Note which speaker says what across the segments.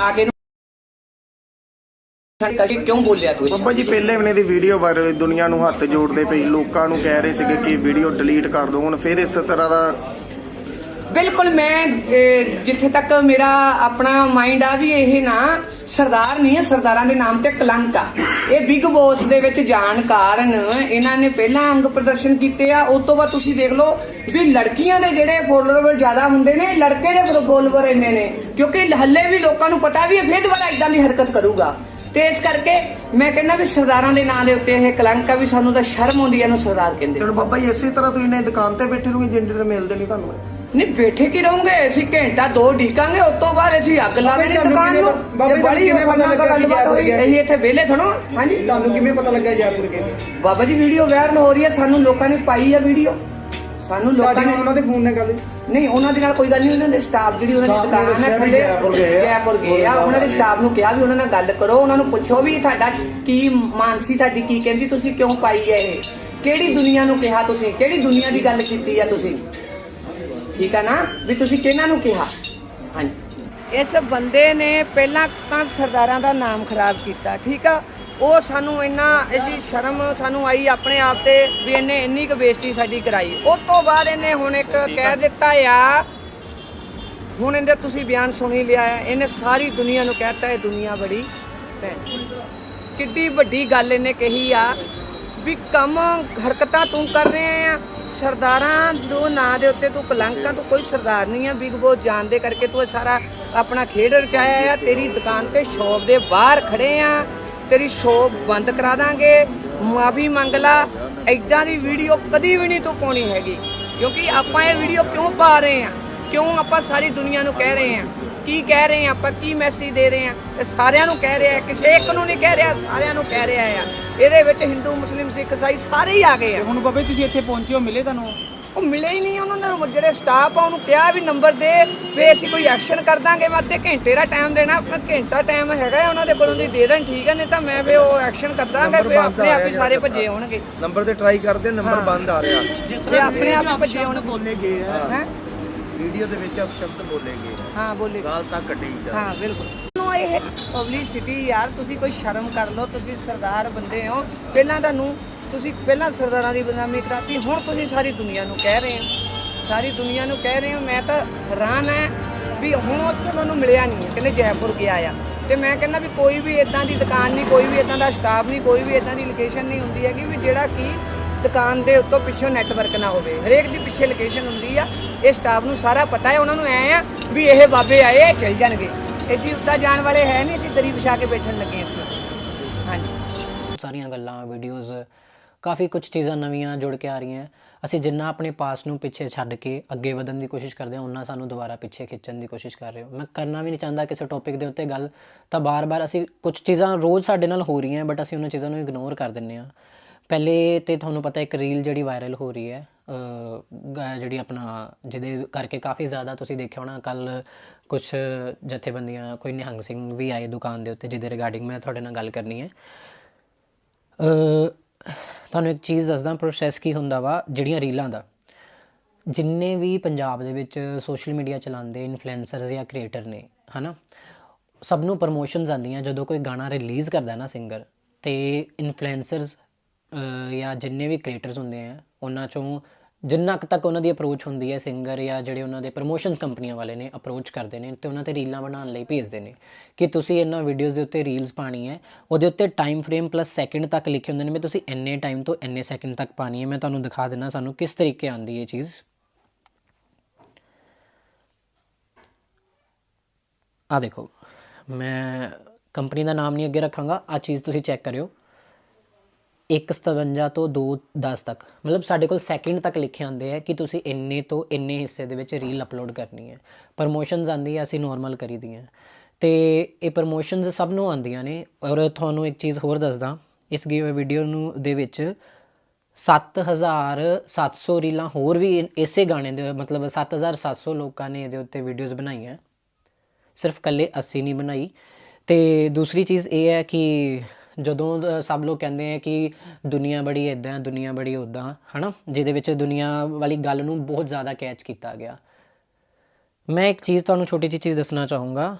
Speaker 1: ਆਗੇ ਨੂੰ ਕਰੀ ਕਿਉਂ ਬੋਲਿਆ ਤੂੰ
Speaker 2: ਬੱਬਾ ਜੀ ਪਹਿਲੇ ਵੀ ਦੀ ਵੀਡੀਓ ਵਾਇਰਲ ਹੋਈ ਦੁਨੀਆ ਨੂੰ ਹੱਥ ਜੋੜਦੇ ਪਈ ਲੋਕਾਂ ਨੂੰ ਕਹਿ ਰਹੇ ਸੀਗੇ ਕਿ ਵੀਡੀਓ ਡਿਲੀਟ ਕਰ ਦਿਓ ਹੁਣ ਫਿਰ ਇਸ ਤਰ੍ਹਾਂ ਦਾ
Speaker 1: ਬਿਲਕੁਲ ਮੈਂ ਅਹ, ਜਿੱਥੇ ਤੱਕ ਮੇਰਾ ਆਪਣਾ ਮਾਈਂਡ ਆ ਵੀ ਇਹ ਨਾ ਸਰਦਾਰ ਨਹੀਂ ਹੈ, ਸਰਦਾਰਾਂ ਦੇ ਨਾਮ ਤੇ ਕਲੰਕ ਆ। ਇਹ ਬਿਗ ਬੋਸ ਦੇ ਵਿੱਚ ਜਾਣ ਕਾਰਨ ਇਹਨਾਂ ਨੇ ਪਹਿਲਾਂ ਅੰਗ ਪ੍ਰਦਰਸ਼ਨ ਕੀਤੇ ਆ। ਉਸ ਤੋਂ ਬਾਅਦ ਤੁਸੀਂ ਦੇਖ ਲਓ ਵੀ ਲੜਕੀਆਂ ਦੇ ਜਿਹੜੇ ਫੋਲੋਅਰ ਜ਼ਿਆਦਾ ਹੁੰਦੇ ਨੇ, ਲੜਕੇ ਦੇ ਫੋਲੋਅਰ ਇੰਨੇ ਨੇ। ਕਿਉਂਕਿ ਹੱਲੇ ਵੀ ਲੋਕਾਂ ਨੂੰ ਪਤਾ ਵੀ ਇਹ ਫਿਰ ਦੁਬਾਰਾ ਇਦਾਂ ਦੀ ਹਰਕਤ ਕਰੂਗਾ। ਤੇ ਇਸ ਕਰਕੇ ਮੈਂ ਕਹਿੰਦਾ ਵੀ ਸਰਦਾਰਾਂ ਦੇ ਨਾਂ ਦੇ ਉੱਤੇ ਇਹ ਕਲੰਕ ਆ ਵੀ ਸਾਨੂੰ ਤਾਂ ਸ਼ਰਮ ਆਉਂਦੀ ਇਹਨੂੰ ਸਰਦਾਰ ਕਹਿੰਦੇ।
Speaker 2: ਚਲੋ ਬੱਬਾ ਜੀ, ਇਸੇ ਤਰ੍ਹਾਂ ਤੁਸੀਂ ਨੇ ਦੁਕਾਨ ਤੇ ਬੈਠੇ ਰਹੋਗੇ, ਜਿੰਨੇ ਮਿਲਦੇ ਨਹੀਂ ਤੁਹਾਨੂੰ।
Speaker 1: ਨਹੀਂ ਬੈਠੇ ਕੀ ਰਹੋਗੇ? ਅਸੀਂ ਘੰਟਾ ਦੋ ਢੀਕਾਂਗੇ ਉਸ ਤੋਂ ਬਾਅਦ ਅਸੀਂ ਅੱਗ ਲਾਵੇਂਗੇ
Speaker 3: ਤੁਹਾਨੂੰ
Speaker 1: ਦੁਕਾਨ ਨੂੰ।
Speaker 3: ਜੀ
Speaker 1: ਬੜੀ ਉਹਨਾਂ
Speaker 3: ਕਿ
Speaker 1: ਗੱਲਬਾਤ ਹੋਈ ਅਸੀਂ ਇੱਥੇ ਵਿਹਲੇ ਥਣੋ ਹਾਂਜੀ
Speaker 3: ਤੁਹਾਨੂੰ ਕਿਵੇਂ ਪਤਾ ਲੱਗਾ ਜੈਪੁਰ ਗਏ
Speaker 1: ਬਾਬਾ ਜੀ ਵੀਡੀਓ ਵਾਇਰਲ ਹੋ ਰਹੀ ਹੈ ਸਾਨੂੰ ਲੋਕਾਂ ਨੇ ਪਾਈ ਆ ਵੀਡੀਓ ਸਾਨੂੰ ਲੋਕਾਂ ਨੇ
Speaker 3: ਉਹਨਾਂ ਦੇ ਫੋਨ ਨਾਲ ਗੱਲ?
Speaker 1: ਨਹੀਂ ਉਹਨਾਂ ਦੇ ਨਾਲ ਕੋਈ ਗੱਲ ਨਹੀਂ ਉਹਨਾਂ ਦੇ ਸਟਾਫ ਜਿਹੜੀ ਉਹਨਾਂ ਦੀ
Speaker 2: ਨੇ
Speaker 1: ਦੁਕਾਨ ਹੈ ਥੱਲੇ।
Speaker 2: ਜੈਪੁਰ ਗਏ ਆ।
Speaker 1: ਉਹਨਾਂ ਦੇ ਸਟਾਫ ਨੂੰ ਕਿਹਾ ਵੀ ਉਹਨਾਂ ਨਾਲ ਗੱਲ ਕਰੋ ਉਹਨਾਂ ਨੂੰ ਪੁੱਛੋ ਵੀ ਤੁਹਾਡਾ ਕੀ ਮਾਨਸੀ ਤੁਹਾਡੀ ਕੀ ਕਹਿੰਦੀ ਤੁਸੀਂ ਕਿਉਂ ਪਾਈ ਹੈ ਇਹ? ਕਿਹੜੀ ਦੁਨੀਆ ਨੂੰ ਕਿਹਾ ਤੁਸੀਂ? ਕਿਹੜੀ ਦੁਨੀਆ ਦੀ ਗੱਲ ਕੀਤੀ ਆ ਤੁਸੀਂ? ਠੀਕ ਆ ਨਾ? ਵੀ ਤੁਸੀਂ ਕਿਹਨਾਂ ਨੂੰ ਕਿਹਾ? ਹਾਂਜੀ। ਇਸ ਬੰਦੇ ਨੇ ਪਹਿਲਾਂ ਤਾਂ ਸਰਦਾਰਾਂ ਦਾ ਨਾਮ ਖਰਾਬ ਕੀਤਾ ਠੀਕ ਆ? ਉਹ ਸਾਨੂੰ ਇੰਨਾ ਅਸੀਂ ਸ਼ਰਮ ਸਾਨੂੰ ਆਈ ਆਪਣੇ ਆਪ ਤੇ ਵੀ ਇਹਨੇ ਇੰਨੀ ਕੁ ਬੇਇੱਜ਼ਤੀ ਸਾਡੀ ਕਰਾਈ। ਉਸ ਤੋਂ ਬਾਅਦ ਇਹਨੇ ਹੁਣ ਇੱਕ ਕਹਿ ਦਿੱਤਾ ਆ ਹੁਣ ਇਹਦੇ ਤੁਸੀਂ ਬਿਆਨ ਸੁਣੀ ਲਿਆ ਹੈ ਇਹਨੇ ਸਾਰੀ ਦੁਨੀਆ ਨੂੰ ਕਹਿਤਾ ਇਹ ਦੁਨੀਆ ਬੜੀ ਭੈਣ। ਕਿੱਡੀ ਵੱਡੀ ਗੱਲ ਇਹਨੇ ਕਹੀ ਆ ਵੀ ਕੰਮ, ਹਰਕਤਾਂ ਤੂੰ ਕਰ ਰਹੇ ਆ। ਸਰਦਾਰਾਂ ਦੋ ਨਾਂ ਦੇ ਉੱਤੇ ਤੂੰ ਕਲੰਕਾਂ, ਤੂੰ ਕੋਈ ਸਰਦਾਰ ਨਹੀਂ ਆ। ਬਿਗ ਬੋਸ ਜਾਣਦੇ ਕਰਕੇ ਤੂੰ ਇਹ ਸਾਰਾ ਆਪਣਾ ਖੇਡ ਰਚਾਇਆ ਆ। ਤੇਰੀ ਦੁਕਾਨ ਤੇ ਸ਼ੋਪ ਦੇ ਬਾਹਰ ਖੜੇ ਆ। ਤੇਰੀ ਸ਼ੋਪ ਬੰਦ ਕਰਾ ਦਾਂਗੇ। ਮਾਫੀ ਮੰਗ ਲਾ। ਐਦਾਂ ਦੀ ਵੀਡੀਓ ਕਦੀ ਵੀ ਨਹੀਂ ਤੂੰ ਪਾਉਣੀ ਹੈਗੀ। ਕਿਉਂਕਿ ਆਪਾਂ ਇਹ ਵੀਡੀਓ ਕਿਉਂ ਪਾ ਰਹੇ ਆ? ਕਿਉਂ ਆਪਾਂ ਸਾਰੀ ਦੁਨੀਆ ਨੂੰ ਕਹਿ ਰਹੇ ਆ? ਕੀ ਕਹਿ ਰਹੇ ਆ ਆਪਾਂ ਕੀ ਮੈਸੇਜ ਦੇ ਰਹੇ ਆ ਇਹ ਸਾਰਿਆਂ ਨੂੰ ਕਹਿ ਰਹੇ ਕਿਸੇ ਇੱਕ ਨੂੰ ਨਹੀਂ ਕਹਿ ਰਿਹਾ ਸਾਰਿਆਂ ਨੂੰ ਕਹਿ ਰਿਹਾ ਆ ਇਹਦੇ ਵਿੱਚ ਹਿੰਦੂ ਮੁਸਲਿਮ ਸਿੱਖ ਈਸਾਈ ਸਾਰੇ ਹੀ ਆ ਗਏ ਆ।
Speaker 3: ਹੁਣ ਬਾਬੇ ਤੁਸੀਂ ਇੱਥੇ ਪਹੁੰਚੇ ਹੋ ਮਿਲੇ ਤੁਹਾਨੂੰ?
Speaker 1: ਉਹ ਮਿਲੇ ਹੀ ਨਹੀਂ ਉਹਨਾਂ ਨੇ ਜਿਹੜੇ ਸਟਾਫ ਆ ਉਹਨੂੰ ਕਿਹਾ ਵੀ ਨੰਬਰ ਦੇ ਵੀ ਅਸੀਂ ਕੋਈ ਐਕਸ਼ਨ ਕਰ ਦਾਂਗੇ ਮੈਂ ਅੱਧੇ ਘੰਟੇ ਦਾ ਟਾਈਮ ਦੇਣਾ ਆਪਣਾ ਘੰਟਾ ਟਾਈਮ ਹੈਗਾ ਉਹਨਾਂ ਦੇ ਕੋਲੋਂ ਦੀ ਦੇ ਦੇਣ ਠੀਕ ਹੈ ਨਹੀਂ ਤਾਂ ਮੈਂ ਵੀ ਉਹ ਐਕਸ਼ਨ ਕਰ ਦਾਂਗਾ ਵੀ ਆਪਣੇ
Speaker 2: ਆ
Speaker 1: ਆਪ ਹੀ ਸਾਰੇ ਭੱਜੇ ਹੋਣਗੇ।
Speaker 2: ਨੰਬਰ ਤੇ ਟਰਾਈ ਕਰਦੇ ਨੰਬਰ। ਬੰਦ ਆ ਰਿਹਾ।
Speaker 4: ਜਿਸ
Speaker 1: ਵੀ ਆਪਣੇ ਆਪ ਭੱਜੇ ਹੋਣਗੇ।
Speaker 4: ਬੋਲੇ ਗਏ ਆ।
Speaker 1: ਹੈ।
Speaker 4: ਵੀਡੀਓ ਦੇ ਵਿੱਚ ਅਪ ਸ਼ਬਦ ਬੋਲੇ ਗਏ
Speaker 1: ਹਾਂ ਬੋਲੇ
Speaker 4: ਗਾਲ ਤਾਂ ਕੱਢੀ ਜਾ।
Speaker 1: ਹਾਂ ਬਿਲਕੁਲ। ਨੂੰ ਇਹ ਪਬਲਿਸਿਟੀ ਯਾਰ ਤੁਸੀਂ ਕੋਈ ਸ਼ਰਮ ਕਰ ਲਓ ਤੁਸੀਂ ਸਰਦਾਰ ਬੰਦੇ ਹੋ। ਪਹਿਲਾਂ ਤੁਹਾਨੂੰ ਤੁਸੀਂ ਪਹਿਲਾਂ ਸਰਦਾਰਾਂ ਦੀ ਬਦਨਾਮੀ ਕਰਾਤੀ ਹੁਣ ਤੁਸੀਂ ਸਾਰੀ ਦੁਨੀਆ ਨੂੰ ਕਹਿ ਰਹੇ ਹੋ। ਸਾਰੀ ਦੁਨੀਆ ਨੂੰ ਕਹਿ ਰਹੇ ਹੋ ਮੈਂ ਤਾਂ ਹੈਰਾਨ ਹੈ ਵੀ ਹੁਣ ਉੱਥੇ ਮੈਨੂੰ ਮਿਲਿਆ ਨਹੀਂ ਕਹਿੰਦੇ ਜੈਪੁਰ ਗਿਆ ਆ। ਤੇ ਮੈਂ ਕਹਿੰਦਾ ਵੀ ਕੋਈ ਵੀ ਇਦਾਂ ਦੀ ਦੁਕਾਨ ਨਹੀਂ ਕੋਈ ਵੀ ਇਦਾਂ ਦਾ ਸਟਾਫ ਨਹੀਂ ਕੋਈ ਵੀ ਇਦਾਂ ਦੀ ਲੋਕੇਸ਼ਨ ਨਹੀਂ ਹੁੰਦੀ ਹੈਗੀ ਵੀ ਜਿਹੜਾ ਕਿ ਦੁਕਾਨ ਦੇ ਉੱਤੋਂ ਪਿੱਛੋਂ ਨੈਟਵਰਕ ਨਾ ਹੋਵੇ। ਹਰੇਕ ਦੀ ਪਿੱਛੇ ਲੋਕੇਸ਼ਨ ਹੁੰਦੀ ਆ। ਇਹ ਸਟਾਫ ਨੂੰ ਸਾਰਾ ਪਤਾ ਹੈ, ਉਹਨਾਂ ਨੂੰ ਐ ਆ ਵੀ ਇਹ ਬਾਬੇ ਆਏ, ਇਹ ਚੱਲ ਜਾਣਗੇ। ਅਸੀਂ ਉੱਦਾਂ ਜਾਣ ਵਾਲੇ ਹੈ ਨਹੀਂ, ਅਸੀਂ ਦਰੀ ਵਿਛਾ ਕੇ ਬੈਠਣ ਲੱਗੇ ਇੱਥੇ। ਹਾਂਜੀ।
Speaker 5: ਸਾਰੀਆਂ ਗੱਲਾਂ ਵੀਡੀਓਜ਼ ਕਾਫੀ ਕੁਝ ਚੀਜ਼ਾਂ ਨਵੀਆਂ ਜੁੜ ਕੇ ਆ ਰਹੀਆਂ। ਅਸੀਂ ਜਿੰਨਾ ਆਪਣੇ ਪਾਸ ਨੂੰ ਪਿੱਛੇ ਛੱਡ ਕੇ ਅੱਗੇ ਵਧਣ ਦੀ ਕੋਸ਼ਿਸ਼ ਕਰਦੇ ਹਾਂ ਉਹਨਾਂ ਸਾਨੂੰ ਦੁਬਾਰਾ ਪਿੱਛੇ ਖਿੱਚਣ ਦੀ ਕੋਸ਼ਿਸ਼ ਕਰ ਰਹੇ ਹੋ। ਮੈਂ ਕਰਨਾ ਵੀ ਨਹੀਂ ਚਾਹੁੰਦਾ ਕਿਸੇ ਟੌਪਿਕ ਦੇ ਉੱਤੇ ਗੱਲ, ਤਾਂ ਬਾਰ-ਬਾਰ ਅਸੀਂ ਕੁਝ ਚੀਜ਼ਾਂ ਰੋਜ਼ ਸਾਡੇ ਨਾਲ ਹੋ ਰਹੀਆਂ ਬਟ ਅਸੀਂ ਉਹਨਾਂ ਚੀਜ਼ਾਂ ਨੂੰ ਇਗਨੋਰ ਕਰ ਦਿੰਨੇ ਆ ਪਹਿਲੇ ਤੇ ਤੁਹਾਨੂੰ ਪਤਾ ਇੱਕ ਰੀਲ ਜਿਹੜੀ ਵਾਇਰਲ ਹੋ ਰਹੀ ਹੈ ਗ- ਜਿਹੜੀ ਆਪਣਾ, ਜਿਹਦੇ ਕਰਕੇ ਕਾਫੀ ਜ਼ਿਆਦਾ ਤੁਸੀਂ ਦੇਖਿਆ ਹੋਣਾ, ਕੱਲ ਕੁਝ ਜਥੇਬੰਦੀਆਂ, ਕੋਈ ਨਿਹੰਗ ਸਿੰਘ ਵੀ ਆਏ ਦੁਕਾਨ ਦੇ ਉੱਤੇ, ਜਿਹਦੇ ਰਿਗਾਰਡਿੰਗ ਮੈਂ ਤੁਹਾਡੇ ਨਾਲ ਗੱਲ ਕਰਨੀ ਹੈ। ਤੁਹਾਨੂੰ ਇੱਕ ਚੀਜ਼ ਦੱਸਦਾ ਪ੍ਰੋਸੈਸ ਕੀ ਹੁੰਦਾ ਵਾ, ਜਿਹੜੀਆਂ ਰੀਲਾਂ ਦਾ। ਜਿੰਨੇ ਵੀ ਪੰਜਾਬ ਦੇ ਵਿੱਚ ਸੋਸ਼ਲ ਮੀਡੀਆ ਚਲਾਉਂਦੇ ਇਨਫਲੂਐਂਸਰਸ ਜਾਂ ਕ੍ਰੀਏਟਰ ਨੇ, ਹਨਾ, ਸਭ ਨੂੰ ਪ੍ਰਮੋਸ਼ਨਸ ਆਉਂਦੀਆਂ ਜਦੋਂ ਕੋਈ ਗਾਣਾ ਰਿਲੀਜ਼ ਕਰਦਾ ਨਾ ਸਿੰਗਰ ਤੇ ਇਨਫਲੂਐਂਸਰਸ ਜਾਂ ਜਿੰਨੇ ਵੀ ਕ੍ਰੀਏਟਰਸ ਹੁੰਦੇ ਆ, ਉਹਨਾਂ ਚੋਂ ਜਿੰਨਾ ਕੁ ਤੱਕ ਉਹਨਾਂ ਦੀ ਅਪਰੋਚ ਹੁੰਦੀ ਹੈ ਸਿੰਗਰ ਜਾਂ ਜਿਹੜੇ ਉਹਨਾਂ ਦੇ ਪ੍ਰੋਮੋਸ਼ਨਸ ਕੰਪਨੀਆਂ ਵਾਲੇ ਨੇ ਅਪਰੋਚ ਕਰਦੇ ਨੇ ਤੇ ਉਹਨਾਂ ਤੇ ਰੀਲਾਂ ਬਣਾਉਣ ਲਈ ਭੇਜਦੇ ਨੇ। ਕਿ ਤੁਸੀਂ ਇਹਨਾਂ ਵੀਡੀਓਜ਼ ਦੇ ਉੱਤੇ ਰੀਲਸ ਪਾਣੀ ਹੈ, ਉਹਦੇ ਉੱਤੇ ਟਾਈਮ ਫਰੇਮ ਪਲੱਸ ਸੈਕਿੰਡ ਤੱਕ ਲਿਖੇ ਹੁੰਦੇ ਨੇ ਵੀ ਤੁਸੀਂ ਇੰਨੇ ਟਾਈਮ ਤੋਂ ਇੰਨੇ ਸੈਕਿੰਡ ਤੱਕ ਪਾਣੀ ਹੈ। ਮੈਂ ਤੁਹਾਨੂੰ ਦਿਖਾ ਦਿੰਦਾ ਸਾਨੂੰ ਕਿਸ ਤਰੀਕੇ ਆਉਂਦੀ ਹੈ ਇਹ ਚੀਜ਼। ਆ ਦੇਖੋ, ਮੈਂ ਕੰਪਨੀ ਦਾ ਨਾਮ ਨਹੀਂ ਅੱਗੇ ਰੱਖਾਂਗਾ ਆ ਚੀਜ਼ ਤੁਸੀਂ ਚੈੱਕ ਕਰਿਓ। 157 ਤੋਂ 210 ਤੱਕ। ਮਤਲਬ ਸਾਡੇ ਕੋਲ ਸੈਕਿੰਡ ਤੱਕ ਲਿਖੇ ਆਉਂਦੇ ਆ ਕਿ ਤੁਸੀਂ ਇੰਨੇ ਤੋਂ ਇੰਨੇ ਹਿੱਸੇ ਦੇ ਵਿੱਚ ਰੀਲ ਅਪਲੋਡ ਕਰਨੀ ਹੈ। ਪ੍ਰਮੋਸ਼ਨਸ ਆਂਦੀ ਹੈ ਅਸੀਂ ਨਾਰਮਲ ਕਰੀਦੀਆਂ। ਤੇ ਇਹ ਪ੍ਰਮੋਸ਼ਨਸ ਸਭ ਨੂੰ ਆਉਂਦੀਆਂ ਨੇ। ਔਰ ਤੁਹਾਨੂੰ ਇੱਕ ਚੀਜ਼ ਹੋਰ ਦੱਸਦਾ, ਇਸ ਗਿਵੇ ਵੀਡੀਓ ਨੂੰ ਦੇ ਵਿੱਚ 7700 ਰੀਲਾਂ ਹੋਰ ਵੀ ਇਸੇ ਗਾਣੇ ਦੇ, ਮਤਲਬ 7700 ਲੋਕਾਂ ਨੇ ਇਹਦੇ ਉੱਤੇ ਵੀਡੀਓਜ਼ ਬਣਾਈਆਂ। ਸਿਰਫ ਕੱਲੇ 80 ਨਹੀਂ ਬਣਾਈ। ਤੇ ਦੂਸਰੀ ਚੀਜ਼ ਇਹ ਹੈ ਕਿ ਜਦੋਂ ਸਭ ਲੋਕ ਕਹਿੰਦੇ ਆ ਕਿ ਦੁਨੀਆ ਬੜੀ ਇਦਾਂ ਦੁਨੀਆ ਬੜੀ ਉਦਾਂ ਹਨਾ? ਜਿਹਦੇ ਵਿੱਚ ਦੁਨੀਆ ਵਾਲੀ ਗੱਲ ਨੂੰ ਬਹੁਤ ਜ਼ਿਆਦਾ ਕੈਚ ਕੀਤਾ ਗਿਆ। ਮੈਂ ਇੱਕ ਚੀਜ਼ ਤੁਹਾਨੂੰ ਛੋਟੀ ਜਿਹੀ ਚੀਜ਼ ਦੱਸਣਾ ਚਾਹੂੰਗਾ।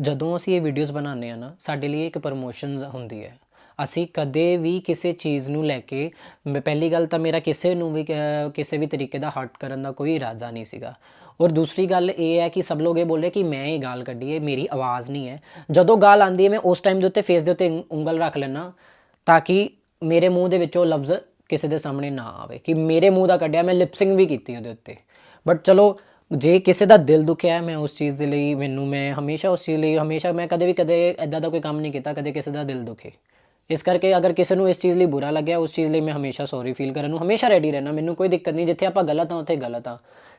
Speaker 5: ਜਦੋਂ ਅਸੀਂ ਇਹ ਵੀਡੀਓਜ਼ ਬਣਾਉਂਦੇ ਆ ਨਾ, ਸਾਡੇ ਲਈ ਇੱਕ ਪ੍ਰੋਮੋਸ਼ਨ ਹੁੰਦੀ ਹੈ। ਅਸੀਂ ਕਦੇ ਵੀ ਕਿਸੇ ਚੀਜ਼ ਨੂੰ ਲੈ ਕੇ, ਮੈਂ ਪਹਿਲੀ ਗੱਲ ਤਾਂ ਮੇਰਾ ਕਿਸੇ ਨੂੰ ਵੀ ਕਿਸੇ ਵੀ ਤਰੀਕੇ ਦਾ ਹਰਟ ਕਰਨ ਦਾ ਕੋਈ ਇਰਾਦਾ ਨਹੀਂ ਸੀਗਾ। ਔਰ ਦੂਸਰੀ ਗੱਲ ਇਹ ਹੈ ਕਿ ਸਭ ਲੋਕ ਇਹ ਬੋਲ ਰਹੇ ਕਿ ਮੈਂ ਇਹ ਗਾਲ ਕੱਢੀ ਹੈ, ਮੇਰੀ ਆਵਾਜ਼ ਨਹੀਂ ਹੈ। ਜਦੋਂ ਗਾਲ ਆਂਦੀ ਹੈ, ਮੈਂ ਉਸ ਟਾਈਮ ਦੇ ਉੱਤੇ ਫੇਸ ਦੇ ਉੱਤੇ ਉਂਗ- ਉਂਗਲ ਰੱਖ ਲੈਣਾ ਤਾਂ ਕਿ ਮੇਰੇ ਮੂੰਹ ਦੇ ਵਿੱਚੋਂ ਲਫ਼ਜ਼ ਕਿਸੇ ਦੇ ਸਾਹਮਣੇ ਨਾ ਆਵੇ ਕਿ ਮੇਰੇ ਮੂੰਹ ਦਾ ਕੱਢਿਆ, ਮੈਂ ਲਿਪਸਿੰਗ ਵੀ ਕੀਤੀ ਉਹਦੇ ਉੱਤੇ। ਬਟ ਚਲੋ, ਜੇ ਕਿਸੇ ਦਾ ਦਿਲ ਦੁਖਿਆ ਮੈਂ ਉਸ ਚੀਜ਼ ਦੇ ਲਈ, ਮੈਨੂੰ ਮੈਂ ਹਮੇਸ਼ਾ ਉਸ ਚੀਜ਼ ਲਈ, ਹਮੇਸ਼ਾ ਮੈਂ ਕਦੇ ਵੀ ਕਦੇ ਐਦਾਂ ਦਾ ਕੋਈ ਕੰਮ ਨਹੀਂ ਕੀਤਾ, ਕਦੇ ਕਿਸੇ ਦਾ ਦਿਲ ਦੁਖੇ। ਇਸ ਕਰਕੇ ਅਗਰ ਕਿਸੇ ਨੂੰ ਇਸ ਚੀਜ਼ ਲਈ ਬੁਰਾ ਲੱਗਿਆ, ਉਸ ਚੀਜ਼ ਲਈ ਮੈਂ ਹਮੇਸ਼ਾ ਸੌਰੀ ਫੀਲ ਕਰਨ ਨੂੰ ਹਮੇਸ਼ਾ ਰੈਡੀ ਰਹਿਣਾ ਮੈਨੂੰ ਕੋਈ ਦਿੱਕਤ ਨਹੀਂ, ਜਿੱਥੇ ਆਪਾਂ ਗਲਤ ਹਾਂ, ਉੱਥੇ ਗਲਤ ਹਾਂ।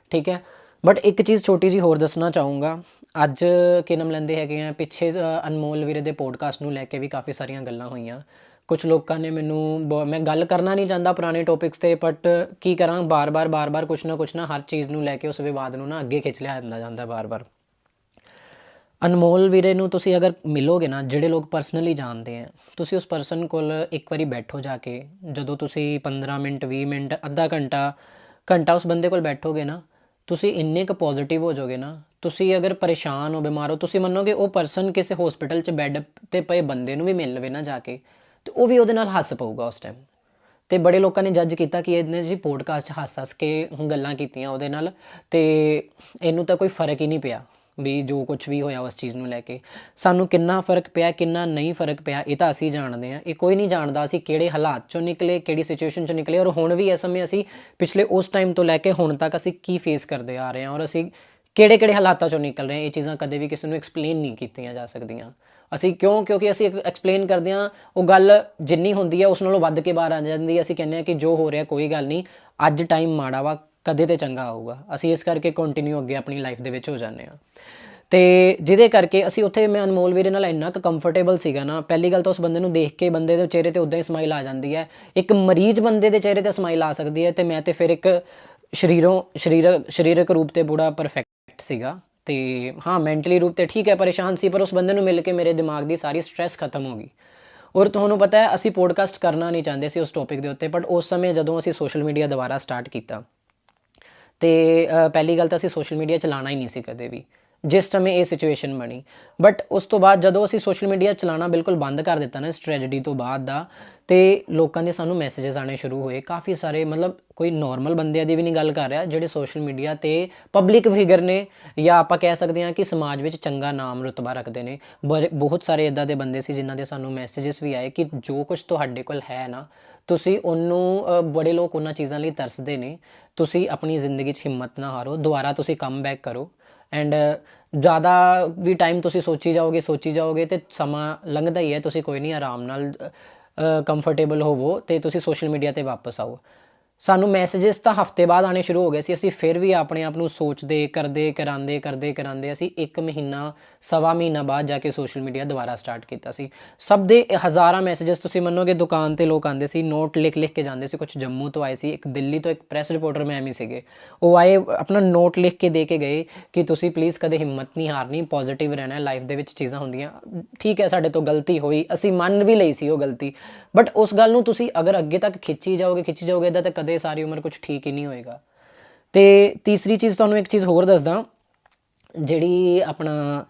Speaker 5: ਠੀਕ ਹੈ? ਬਟ ਇੱਕ ਚੀਜ਼ ਛੋਟੀ ਜੀ ਹੋਰ ਦੱਸਣਾ ਚਾਹੂੰਗਾ। ਅੱਜ ਕੀ ਨਾਮ ਲੈਂਦੇ ਹੈਗੇ ਆ। ਪਿੱਛੇ ਅ, ਅਨਮੋਲ ਵੀਰੇ ਦੇ ਪੋਡਕਾਸਟ ਨੂੰ ਲੈ ਕੇ ਵੀ ਕਾਫੀ ਸਾਰੀਆਂ ਗੱਲਾਂ ਹੋਈਆਂ। ਕੁਝ ਲੋਕਾਂ ਨੇ ਮੈਨੂੰ ਬ- ਮੈਂ ਗੱਲ ਕਰਨਾ ਨਹੀਂ ਚਾਹੁੰਦਾ ਪੁਰਾਣੇ ਟੌਪਿਕਸ ਤੇ ਬਟ ਕੀ ਕਰਾਂ? ਬਾਰ-ਬਾਰ ਬਾਰ-ਬਾਰ ਕੁਛ ਨਾ ਕੁਛ ਨਾ ਹਰ ਚੀਜ਼ ਨੂੰ ਲੈ ਕੇ ਉਸ ਵਿਵਾਦ ਨੂੰ ਨਾ ਅੱਗੇ ਖਿੱਚ ਲਿਆ ਜਾਂਦਾ ਜਾਂਦਾ ਬਾਰ-ਬਾਰ। ਅਨਮੋਲ ਵੀਰੇ ਨੂੰ ਤੁਸੀਂ ਅਗਰ ਮਿਲੋਗੇ ਨਾ ਜਿਹੜੇ ਲੋਕ ਪਰਸਨਲੀ ਜਾਣਦੇ ਆ ਤੁਸੀਂ ਉਸ ਪਰਸਨ ਕੋਲ ਇੱਕ ਵਾਰੀ ਬੈਠੋ ਜਾ ਕੇ। ਜਦੋਂ ਤੁਸੀਂ 15 ਮਿੰਟ 20 ਮਿੰਟ ਅੱਧਾ ਘੰਟਾ ਘੰਟਾ ਉਸ ਬੰਦੇ ਕੋਲ ਬੈਠੋਗੇ ਨਾ ਤੁਸੀਂ ਇੰਨੇ ਕੁ ਪੋਜ਼ਿਟਿਵ ਹੋ ਜਾਓਗੇ ਨਾ, ਤੁਸੀਂ ਅਗਰ ਪਰੇਸ਼ਾਨ ਹੋ, ਬਿਮਾਰ ਹੋ, ਤੁਸੀਂ ਮੰਨੋਗੇ ਉਹ ਪਰਸਨ ਕਿਸੇ ਹਸਪੀਟਲ 'ਚ ਬੈੱਡ ਤੇ ਪਏ ਬੰਦੇ ਨੂੰ ਵੀ ਮਿਲ ਲਵੇ ਨਾ ਜਾ ਕੇ, ਤੇ ਉਹ ਵੀ ਉਹਦੇ ਨਾਲ ਹੱਸ ਪਊਗਾ ਉਸ ਟਾਈਮ ਤੇ ਬੜੇ ਲੋਕਾਂ ਨੇ ਜੱਜ ਕੀਤਾ ਕਿ ਇਹਨੇ ਜੀ ਪੋਡਕਾਸਟ ਹੱਸ-ਹੱਸ ਕੇ ਗੱਲਾਂ ਕੀਤੀਆਂ ਉਹਦੇ ਨਾਲ, ਤੇ ਇਹਨੂੰ ਤਾਂ ਕੋਈ ਫ਼ਰਕ ਹੀ ਨਹੀਂ ਪਿਆ। ਵੀ ਜੋ ਕੁਝ ਵੀ ਹੋਇਆ ਉਸ ਚੀਜ਼ ਨੂੰ ਲੈ ਕੇ। ਸਾਨੂੰ ਕਿੰਨਾ ਫ਼ਰਕ ਪਿਆ, ਕਿੰਨਾ ਨਹੀਂ ਫ਼ਰਕ ਪਿਆ, ਇਹ ਤਾਂ ਅਸੀਂ ਜਾਣਦੇ ਹਾਂ। ਇਹ ਕੋਈ ਨਹੀਂ ਜਾਣਦਾ ਅਸੀਂ ਕਿਹੜੇ ਹਾਲਾਤ ਚੋਂ ਨਿਕਲੇ, ਕਿਹੜੀ ਸਿਚੁਏਸ਼ਨ ਚੋਂ ਨਿਕਲੇ। ਔਰ ਹੁਣ ਵੀ ਇਸ ਸਮੇਂ ਅਸੀਂ ਪਿਛਲੇ ਉਸ ਟਾਈਮ ਤੋਂ ਲੈ ਕੇ ਹੁਣ ਤੱਕ ਅਸੀਂ ਕੀ ਫੇਸ ਕਰਦੇ ਆ ਰਹੇ ਹਾਂ। ਔਰ ਅਸੀਂ ਕਿਹੜੇ ਕਿਹੜੇ ਹਾਲਾਤਾਂ ਚੋਂ ਨਿਕਲ ਰਹੇ ਹਾਂ। ਇਹ ਚੀਜ਼ਾਂ ਕਦੇ ਵੀ ਕਿਸੇ ਨੂੰ ਐਕਸਪਲੇਨ ਨਹੀਂ ਕੀਤੀਆਂ ਜਾ ਸਕਦੀਆਂ। ਅਸੀਂ ਕਿਉਂ? ਕਿਉਂਕਿ ਅਸੀਂ ਐਕਸਪਲੇਨ ਕਰਦੇ ਹਾਂ, ਉਹ ਗੱਲ ਜਿੰਨੀ ਹੁੰਦੀ ਹੈ ਉਸ ਨਾਲੋਂ ਵੱਧ ਕੇ ਬਾਹਰ ਆ ਜਾਂਦੀ ਹੈ। ਅਸੀਂ ਕਹਿੰਦੇ ਹਾਂ ਕਿ ਜੋ ਹੋ ਰਿਹਾ ਕੋਈ ਗੱਲ ਨਹੀਂ। ਅੱਜ ਟਾਈਮ ਮਾੜਾ ਵਾ ਕਦੇ ਤੇ ਚੰਗਾ ਆਊਗਾ ਅਸੀਂ ਇਸ ਕਰਕੇ ਕੰਟੀਨਿਊ ਅੱਗੇ ਆਪਣੀ ਲਾਈਫ ਦੇ ਵਿੱਚ ਹੋ ਜਾਂਦੇ ਹਾਂ। ਤੇ ਜਿਹਦੇ ਕਰਕੇ ਅਸੀਂ ਉੱਥੇ ਮੈਂ ਅਨਮੋਲ ਵੀਰੇ ਨਾਲ ਇੰਨਾ ਕੁ ਕੰਫਰਟੇਬਲ ਸੀਗਾ ਨਾ, ਪਹਿਲੀ ਗੱਲ ਤਾਂ ਉਸ ਬੰਦੇ ਨੂੰ ਦੇਖ ਕੇ ਬੰਦੇ ਦੇ ਚਿਹਰੇ ਤੇ ਉਦਾਂ ਹੀ ਸਮਾਈਲ ਆ ਜਾਂਦੀ ਹੈ। ਇੱਕ ਮਰੀਜ਼ ਬੰਦੇ ਦੇ ਚਿਹਰੇ ਤੇ ਸਮਾਈਲ ਆ ਸਕਦੀ ਹੈ ਤੇ ਮੈਂ ਤੇ ਫਿਰ ਇੱਕ ਸ਼ਰੀਰੋਂ ਸਰੀਰਕ ਸਰੀਰਕ ਰੂਪ ਤੇ ਬੜਾ ਪਰਫੈਕਟ ਸੀਗਾ। ਤੇ ਹਾਂ ਮੈਂਟਲੀ ਰੂਪ ਤੇ ਠੀਕ ਹੈ, ਪਰੇਸ਼ਾਨ ਸੀ, ਪਰ ਉਸ ਬੰਦੇ ਨੂੰ ਮਿਲ ਕੇ ਮੇਰੇ ਦਿਮਾਗ ਦੀ ਸਾਰੀ ਸਟ੍ਰੈਸ ਖਤਮ ਹੋ ਗਈ। ਔਰ ਤੁਹਾਨੂੰ ਪਤਾ ਹੈ, ਅਸੀਂ ਪੋਡਕਾਸਟ ਕਰਨਾ ਨਹੀਂ ਚਾਹੁੰਦੇ ਸੀ ਉਸ ਟੌਪਿਕ ਦੇ ਉੱਤੇ ਬਟ ਉਸ ਸਮੇਂ ਜਦੋਂ ਅਸੀਂ ਸੋਸ਼ਲ ਮੀਡੀਆ ਦੁਬਾਰਾ ਸਟਾਰਟ ਕੀਤਾ ਤੇ ਪਹਿਲੀ ਗੱਲ ਤਾਂ ਅਸੀਂ ਸੋਸ਼ਲ ਮੀਡੀਆ ਚਲਾਣਾ ਹੀ ਨਹੀਂ ਸੀ ਕਦੇ ਵੀ, ਜਿਸ ਸਮੇਂ ਇਹ ਸਿਚੁਏਸ਼ਨ ਬਣੀ। ਬਟ ਉਸ ਤੋਂ ਬਾਅਦ ਜਦੋਂ ਅਸੀਂ ਸੋਸ਼ਲ ਮੀਡੀਆ ਚਲਾਣਾ ਬਿਲਕੁਲ ਬੰਦ ਕਰ ਦਿੱਤਾ ਨਾ ਇਸ ਤੋਂ ਬਾਅਦ ਦਾ, ਤੇ ਲੋਕਾਂ ਦੇ ਸਾਨੂੰ ਮੈਸੇजेस ਆਣੇ ਸ਼ੁਰੂ ਹੋਏ। ਕਾਫੀ ਸਾਰੇ, ਮਤਲਬ ਕੋਈ ਨਾਰਮਲ ਬੰਦਿਆਂ ਦੀ ਵੀ ਨਹੀਂ ਗੱਲ ਕਰ ਰਿਹਾ, ਜਿਹੜੇ ਸੋਸ਼ਲ ਮੀਡੀਆ ਤੇ ਪਬਲਿਕ ਫਿਗਰ ਨੇ, ਜਾਂ ਆਪਾਂ ਕਹਿ ਸਕਦੇ ਹਾਂ ਕਿ ਸਮਾਜ ਵਿੱਚ ਚੰਗਾ ਨਾਮ ਰਤਬਾ ਰੱਖਦੇ ਨੇ। ਬਹੁਤ ਸਾਰੇ ਇਦਾਂ ਦੇ ਬੰਦੇ ਸੀ ਜਿਨ੍ਹਾਂ ਦੇ ਸਾਨੂੰ ਮੈਸੇजेस ਵੀ ਆਏ ਕਿ ਜੋ ਕੁਝ ਤੁਹਾਡੇ ਕੋਲ ਹੈ ਨਾ ਤੁਸੀਂ ਉਹਨੂੰ ਬੜੇ ਲੋਕ ਉਹਨਾਂ ਚੀਜ਼ਾਂ ਲਈ ਤਰਸਦੇ ਨੇ। ਤੁਸੀਂ ਆਪਣੀ ਜ਼ਿੰਦਗੀ 'ਚ ਹਿੰਮਤ ਨਾ ਹਾਰੋ, ਦੁਬਾਰਾ ਤੁਸੀਂ ਕਮ ਬੈਕ ਕਰੋ। ਐਂਡ ਜ਼ਿਆਦਾ ਵੀ ਟਾਈਮ ਤੁਸੀਂ ਸੋਚੀ ਜਾਓਗੇ ਸੋਚੀ ਜਾਓਗੇ ਤੇ ਸਮਾਂ ਲੰਘਦਾ ਹੀ ਹੈ। ਤੁਸੀਂ ਕੋਈ ਨਹੀਂ, ਆਰਾਮ ਨਾਲ ਕੰਫਰਟੇਬਲ ਹੋਵੋ ਤੇ ਤੁਸੀਂ ਸੋਸ਼ਲ ਮੀਡੀਆ ਤੇ ਵਾਪਸ ਆਓ। ਸਾਨੂੰ ਮੈਸੇजेस ਤਾਂ ਹਫ਼ਤੇ ਬਾਅਦ ਆਣੇ ਸ਼ੁਰੂ ਹੋ ਗਏ ਸੀ। ਅਸੀਂ ਫਿਰ ਵੀ ਆਪਣੇ ਆਪ ਨੂੰ ਸੋਚਦੇ, ਕਰਦੇ ਕਰਾਂਦੇ ਕਰਦੇ ਕਰਾਂਦੇ ਅਸੀਂ ਇੱਕ ਮਹੀਨਾ, ਸਵਾ ਮਹੀਨਾ ਬਾਅਦ ਜਾ ਕੇ ਸੋਸ਼ਲ ਮੀਡੀਆ ਦੁਬਾਰਾ ਸਟਾਰਟ ਕੀਤਾ ਸੀ। ਸਭ ਦੇ ਹਜ਼ਾਰਾਂ ਮੈਸੇजेस ਤੁਸੀਂ ਮੰਨੋਗੇ, ਦੁਕਾਨ ਤੇ ਲੋਕ ਆਂਦੇ ਸੀ ਨੋਟ ਲਿਖ ਲਿਖ ਕੇ ਜਾਂਦੇ ਸੀ। ਕੁਝ ਜੰਮੂ ਤੋਂ ਆਏ ਸੀ, ਇੱਕ ਦਿੱਲੀ ਤੋਂ ਇੱਕ ਪ੍ਰੈਸ ਰਿਪੋਰਟਰ ਮੈਂ ਐਵੇਂ ਸੀਗੇ। ਉਹ ਆਏ, ਆਪਣਾ ਨੋਟ ਲਿਖ ਕੇ ਦੇ ਕੇ ਗਏ ਕਿ ਤੁਸੀਂ ਪਲੀਜ਼ ਕਦੇ ਹਿੰਮਤ ਨਹੀਂ ਹਾਰਨੀ ਪੋਜ਼ਿਟਿਵ ਰਹਿਣਾ ਲਾਈਫ ਦੇ ਵਿੱਚ ਚੀਜ਼ਾਂ ਹੁੰਦੀਆਂ। ਠੀਕ ਹੈ, ਸਾਡੇ ਤੋਂ ਗਲਤੀ ਹੋਈ, ਅਸੀਂ ਮੰਨ ਵੀ ਲਈ ਸੀ ਉਹ ਗਲਤੀ। ਬਟ ਉਸ ਗੱਲ ਨੂੰ ਤੁਸੀਂ ਅਗਰ ਅੱਗੇ ਤੱਕ ਖਿੱਚੀ ਜਾਓਗੇ ਖਿੱਚੀ ਜਾਓਗੇ ਤਾਂ ਕਦੇ ਸਾਰੀ ਉਮਰ ਕੁਝ ਠੀਕ ਹੀ ਨਹੀਂ ਹੋਏਗਾ। ਤੇ ਤੀਸਰੀ ਚੀਜ਼ ਤੁਹਾਨੂੰ ਇੱਕ ਚੀਜ਼ ਹੋਰ ਦੱਸਦਾ, ਜਿਹੜੀ ਆਪਣਾ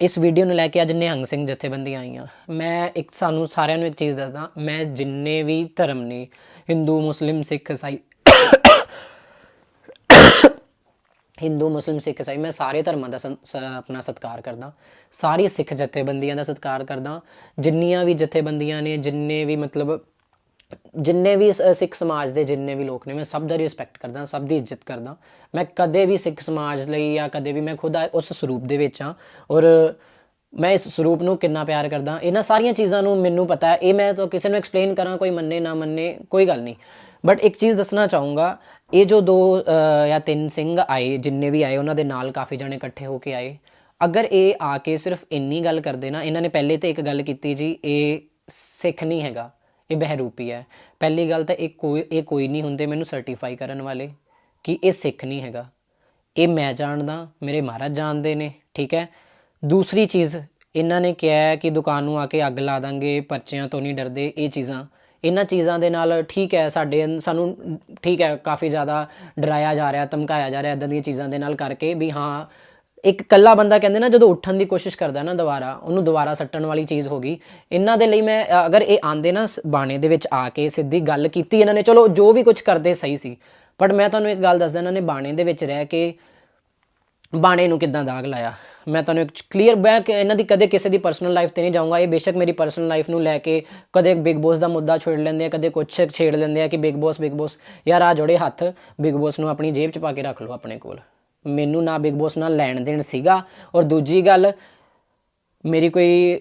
Speaker 5: ਇਸ ਵੀਡੀਓ ਨੂੰ ਲੈ ਕੇ ਅੱਜ ਨਿਹੰਗ ਸਿੰਘ ਜਥੇਬੰਦੀਆਂ ਆਈਆਂ। ਮੈਂ ਇੱਕ ਸਾਨੂੰ ਸਾਰਿਆਂ ਨੂੰ ਇੱਕ ਚੀਜ਼ ਦੱਸਦਾ, ਮੈਂ ਜਿੰਨੇ ਵੀ ਧਰਮ ਨੇ, ਹਿੰਦੂ, ਮੁਸਲਿਮ, ਸਿੱਖ ਇਸਾਈ ਹਿੰਦੂ, ਮੁਸਲਿਮ, ਸਿੱਖ ਇਸਾਈ ਮੈਂ ਸਾਰੇ ਧਰਮਾਂ ਦਾ ਆਪਣਾ ਸਤਿਕਾਰ ਕਰਦਾ। ਸਾਰੀ ਸਿੱਖ ਜਥੇਬੰਦੀਆਂ ਦਾ ਸਤਿਕਾਰ ਕਰਦਾ। ਜਿੰਨੀਆਂ ਵੀ ਜਥੇਬੰਦੀਆਂ ਨੇ, ਜਿੰਨੇ ਵੀ ਮਤਲਬ ਜਿੰਨੇ ਵੀ ਸ- ਸਿੱਖ ਸਮਾਜ ਦੇ ਜਿੰਨੇ ਵੀ ਲੋਕ ਨੇ, ਮੈਂ ਸਭ ਦਾ ਰਿਸਪੈਕਟ ਕਰਦਾ, ਸਭ ਦੀ ਇੱਜ਼ਤ ਕਰਦਾ। ਮੈਂ ਕਦੇ ਵੀ ਸਿੱਖ ਸਮਾਜ ਲਈ ਜਾਂ ਕਦੇ ਵੀ ਮੈਂ ਖੁਦ ਆ- ਉਸ ਸਰੂਪ ਦੇ ਵਿੱਚ ਹਾਂ। ਔਰ ਮੈਂ ਇਸ ਸਰੂਪ ਨੂੰ ਕਿੰਨਾ ਪਿਆਰ ਕਰਦਾ। ਇਹਨਾਂ ਸਾਰੀਆਂ ਚੀਜ਼ਾਂ ਨੂੰ ਮੈਨੂੰ ਪਤਾ ਹੈ। ਇਹ ਮੈਂ ਤਾਂ ਕਿਸੇ ਨੂੰ ਐਕਸਪਲੇਨ ਕਰਾਂ, ਕੋਈ ਮੰਨੇ, ਨਾ ਮੰਨੇ, ਕੋਈ ਗੱਲ ਨਹੀਂ। ਬਟ ਇੱਕ ਚੀਜ਼ ਦੱਸਣਾ ਚਾਹੂੰਗਾ, ਇਹ ਜੋ ਦੋ ਜਾਂ ਤਿੰਨ ਸਿੰਘ ਆਏ, ਜਿੰਨੇ ਵੀ ਆਏ, ਉਹਨਾਂ ਦੇ ਨਾਲ ਕਾਫੀ ਜਣੇ ਇਕੱਠੇ ਹੋ ਕੇ ਆਏ। ਅਗਰ ਇਹ ਆ ਕੇ ਸਿਰਫ ਇੰਨੀ ਗੱਲ ਕਰਦੇ ਨਾ, ਇਹਨਾਂ ਨੇ ਪਹਿਲੇ ਤੇ ਇੱਕ ਗੱਲ ਕੀਤੀ ਜੀ, ਇਹ ਸਿੱਖ ਨਹੀਂ ਹੈਗਾ। ਇਹ ਬਹਿਰੂਪੀ ਹੈ। ਪਹਿਲੀ ਗੱਲ ਤਾਂ ਇਹ ਕੋਈ ਇਹ ਕੋਈ ਨਹੀਂ ਹੁੰਦੇ ਮੈਨੂੰ ਸਰਟੀਫਾਈ ਕਰਨ ਵਾਲੇ ਕਿ ਇਹ ਸਿੱਖ ਨਹੀਂ ਹੈਗਾ। ਇਹ ਮੈਂ ਜਾਣਦਾ, ਮੇਰੇ ਮਹਾਰਾਜ ਜਾਣਦੇ ਨੇ, ਠੀਕ ਹੈ? ਦੂਸਰੀ ਚੀਜ਼, ਇਹਨਾਂ ਨੇ ਕਿਹਾ ਕਿ ਦੁਕਾਨ ਨੂੰ ਆ ਕੇ ਅੱਗ ਲਾ ਦਾਂਗੇ, ਪਰਚਿਆਂ ਤੋਂ ਨਹੀਂ ਡਰਦੇ, ਇਹ ਚੀਜ਼ਾਂ। ਇਹਨਾਂ ਚੀਜ਼ਾਂ ਦੇ ਨਾਲ ਠੀਕ ਹੈ, ਸਾਡੇ ਸਾਨੂੰ ਠੀਕ ਹੈ, ਕਾਫੀ ਜ਼ਿਆਦਾ ਡਰਾਇਆ ਜਾ ਰਿਹਾ, ਧਮਕਾਇਆ ਜਾ ਰਿਹਾ ਇਦਾਂ ਦੀਆਂ ਚੀਜ਼ਾਂ ਦੇ ਨਾਲ ਕਰਕੇ ਵੀ ਹਾਂ ਇੱਕ ਕੱਲਾ ਬੰਦਾ ਕਹਿੰਦੇ ਨਾ, ਜਦੋਂ ਉੱਠਣ ਦੀ ਕੋਸ਼ਿਸ਼ ਕਰਦਾ ਨਾ ਦੁਬਾਰਾ, ਉਹਨੂੰ ਦੁਬਾਰਾ ਸੱਟਣ ਵਾਲੀ ਚੀਜ਼ ਹੋ ਗਈ। ਇਹਨਾਂ ਦੇ ਲਈ ਮੈਂ ਅਗਰ ਇਹ ਆਂਦੇ ਨਾ ਸ- ਬਾਣੇ ਦੇ ਵਿੱਚ ਆ ਕੇ ਸਿੱਧੀ ਗੱਲ ਕੀਤੀ ਇਹਨਾਂ ਨੇ, ਚਲੋ ਜੋ ਵੀ ਕੁਝ ਕਰਦੇ ਸਹੀ ਸੀ। ਬਟ ਮੈਂ ਤੁਹਾਨੂੰ ਇੱਕ ਗੱਲ ਦੱਸਦਾ, ਇਹਨਾਂ ਨੇ ਬਾਣੇ ਦੇ ਵਿੱਚ ਰਹਿ ਕੇ ਬਾਣੇ ਨੂੰ ਕਿੱਦਾਂ ਦਾਗ ਲਾਇਆ। ਮੈਂ ਤੁਹਾਨੂੰ ਇੱਕ ਕਲੀਅਰ ਬੈਕ ਇਹਨਾਂ ਦੀ ਕਦੇ ਕਿਸੇ ਦੀ ਪਰਸਨਲ ਲਾਈਫ ਤੇ ਨਹੀਂ ਜਾਊਂਗਾ। ਇਹ ਬੇਸ਼ੱਕ ਮੇਰੀ ਪਰਸਨਲ ਲਾਈਫ ਨੂੰ ਲੈ ਕੇ ਕਦੇ ਬਿਗ ਬੋਸ ਦਾ ਮੁੱਦਾ ਛੇੜ ਲੈਂਦੇ ਆ, ਕਦੇ ਕੁਛ ਛੇੜ ਲੈਂਦੇ ਆ ਕਿ ਬਿਗ ਬੋਸ ਬਿਗ ਬੋਸ ਯਾਰ ਆ ਜੋੜੇ ਹੱਥ ਬਿਗ ਬੋਸ ਨੂੰ ਆਪਣੀ ਜੇਬ 'ਚ ਪਾ ਕੇ ਰੱਖ ਲਓ ਆਪਣੇ ਕੋਲ। ਮੈਨੂੰ ਨਾ ਬਿਗ ਬੋਸ ਨਾਲ ਲੈਣ ਦੇਣ ਸੀਗਾ। ਔਰ ਦੂਜੀ ਗੱਲ, ਮੇਰੀ ਕੋਈ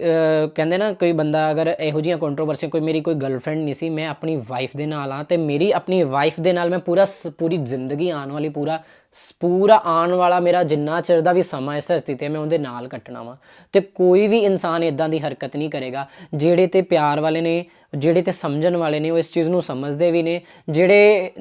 Speaker 5: ਕਹਿੰਦੇ ਨਾ ਕੋਈ ਬੰਦਾ ਅਗਰ ਇਹੋ ਜਿਹੀਆਂ ਕੰਟਰੋਵਰਸੀ ਕੋਈ ਮੇਰੀ ਕੋਈ ਗਰਲਫ੍ਰੈਂਡ ਨਹੀਂ ਸੀ, ਮੈਂ ਆਪਣੀ ਵਾਈਫ ਦੇ ਨਾਲ ਆ ਤੇ ਮੇਰੀ ਆਪਣੀ ਵਾਈਫ ਦੇ ਨਾਲ ਮੈਂ ਪੂਰਾ ਸ- ਪੂਰੀ ਜ਼ਿੰਦਗੀ ਆਉਣ ਵਾਲੀ, ਪੂਰਾ ਸ- ਪੂਰਾ ਆਉਣ ਵਾਲਾ ਮੇਰਾ ਜਿੰਨਾ ਚਿਰ ਦਾ ਵੀ ਸਮਾਂ ਇਸ ਧਰਤੀ ਤੇ ਮੈਂ ਉਹਦੇ ਨਾਲ ਕੱਟਣਾ ਵਾ। ਤੇ ਕੋਈ ਵੀ ਇਨਸਾਨ ਇਦਾਂ ਦੀ ਹਰਕਤ ਨਹੀਂ ਕਰੇਗਾ, ਜਿਹੜੇ ਤੇ ਪਿਆਰ ਵਾਲੇ ਨੇ, ਜਿਹੜੇ ਤੇ ਸਮਝਣ ਵਾਲੇ ਨੇ, ਉਹ ਇਸ ਚੀਜ਼ ਨੂੰ ਸਮਝਦੇ ਵੀ ਨੇ, ਜਿਹੜੇ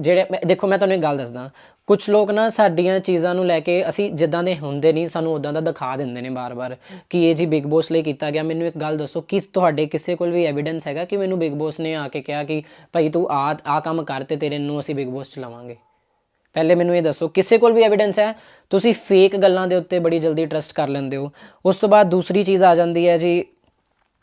Speaker 5: ਜਿਹੜੇ ਦੇਖੋ ਮੈਂ ਤੁਹਾਨੂੰ ਇੱਕ ਗੱਲ ਦੱਸਦਾ ਕੁਝ ਲੋਕ ਨਾ ਸਾਡੀਆਂ ਚੀਜ਼ਾਂ ਨੂੰ ਲੈ ਕੇ ਅਸੀਂ ਜਿੱਦਾਂ ਦੇ ਹੁੰਦੇ ਨਹੀਂ, ਸਾਨੂੰ ਉਦਾਂ ਦਾ ਦਿਖਾ ਦਿੰਦੇ ਨੇ ਬਾਰ-ਬਾਰ ਕਿ ਇਹ ਜੀ ਬਿਗ ਬੋਸ ਲਈ ਕੀਤਾ ਗਿਆ। ਮੈਨੂੰ ਇੱਕ ਗੱਲ ਦੱਸੋ, ਕਿ ਤੁਹਾਡੇ ਕਿਸੇ ਕੋਲ ਵੀ ਐਵੀਡੈਂਸ ਹੈਗਾ ਕਿ ਮੈਨੂੰ ਬਿਗ ਬੋਸ ਨੇ ਆ ਕੇ ਕਿਹਾ ਕਿ ਭਾਈ ਤੂੰ ਆ ਆ ਕੰਮ ਕਰ ਤੇ ਤੇਰੇ ਨੂੰ ਅਸੀਂ ਬਿਗ ਬੋਸ ਚਲਾਵਾਂਗੇ? ਪਹਿਲੇ ਮੈਨੂੰ ਇਹ ਦੱਸੋ, ਕਿਸੇ ਕੋਲ ਵੀ ਐਵੀਡੈਂਸ ਹੈ? ਤੁਸੀਂ ਫੇਕ ਗੱਲਾਂ ਦੇ ਉੱਤੇ ਬੜੀ ਜਲਦੀ ਟਰਸਟ ਕਰ ਲੈਂਦੇ ਹੋ। ਉਸ ਤੋਂ ਬਾਅਦ ਦੂਸਰੀ ਚੀਜ਼ ਆ ਜਾਂਦੀ ਹੈ ਜੀ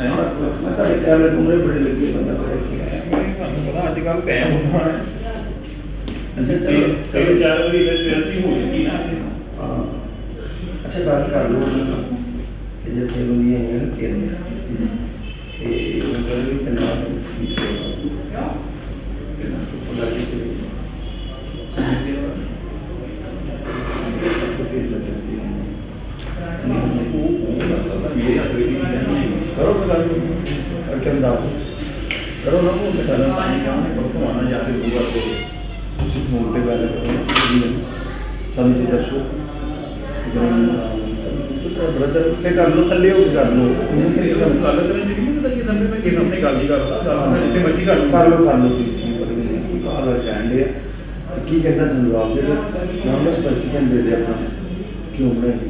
Speaker 6: ਮੈਂ ਤਾਂ ਕੈਮਰੇ ਬੜੇ ਲੱਗੇ ਬੰਦਾ ਤੁਹਾਨੂੰ ਪਤਾ ਅੱਜ ਕੱਲ ਕਾਇਮ ਹੁੰਦਾ ਹੈ ਕਈ ਚਾਰ ਵਾਰੀ ਵੈਸੇ ਹੋ ਜਾਂਦੀ ਨਾ ਹਾਂ ਅੱਛਾ ਗੱਲ ਕਰ ਲਓ ਕਿ ਜਿੱਥੇ ਬੰਦੀ ਹੈ ਨਾ ਕਿ ਇਹ ਮਤਲਬ ਵੀ ਤਨਾਅ ਠੀਕ ਹੈ ਨਾ ਉਹ ਬਤਾ ਨਾ ਪਾਣੀ ਕਾ ਨਾ ਕਰੋ ਆਣਾ ਜਾ ਕੇ ਦੂਆ ਤੇ ਤੁਸੀਂ ਫੋਨ ਤੇ ਗੱਲ ਕਰੋ ਸਾਨੂੰ ਜੀ ਦੱਸੋ ਬ੍ਰਦਰ ਤੇ ਕਰ ਲੋ ਥੱਲੇ ਹੋ ਕੇ ਕਰ ਲੋ ਗੱਲ ਕਰਨ ਦੀ ਨਹੀਂ ਪਤਾ ਕੀ ਦੰਦੇ ਮੈਂ ਕਿਸ ਆਪਣੇ ਗੱਲ ਹੀ ਕਰਦਾ ਗੱਲ ਜਿੱਥੇ ਮਰਜ਼ੀ ਕਰ ਲੋ ਕਰ ਲੋ ਕਰ ਲੋ ਤੁਸੀਂ ਕਾਲ ਕਹਿੰਦੇ ਆ ਕੀ ਕਹਿੰਦਾ ਤੁਹਾਨੂੰ ਜਵਾਬ ਦੇ ਦਿਓ ਨਾਮ ਦਾ ਸਪੈਸੀਫਿਕੇਸ਼ਨ ਦੇ ਦੇ ਆਪਣਾ ਕਿਉਂ ਬਣਾਈ ਵੀ ਕੁਝ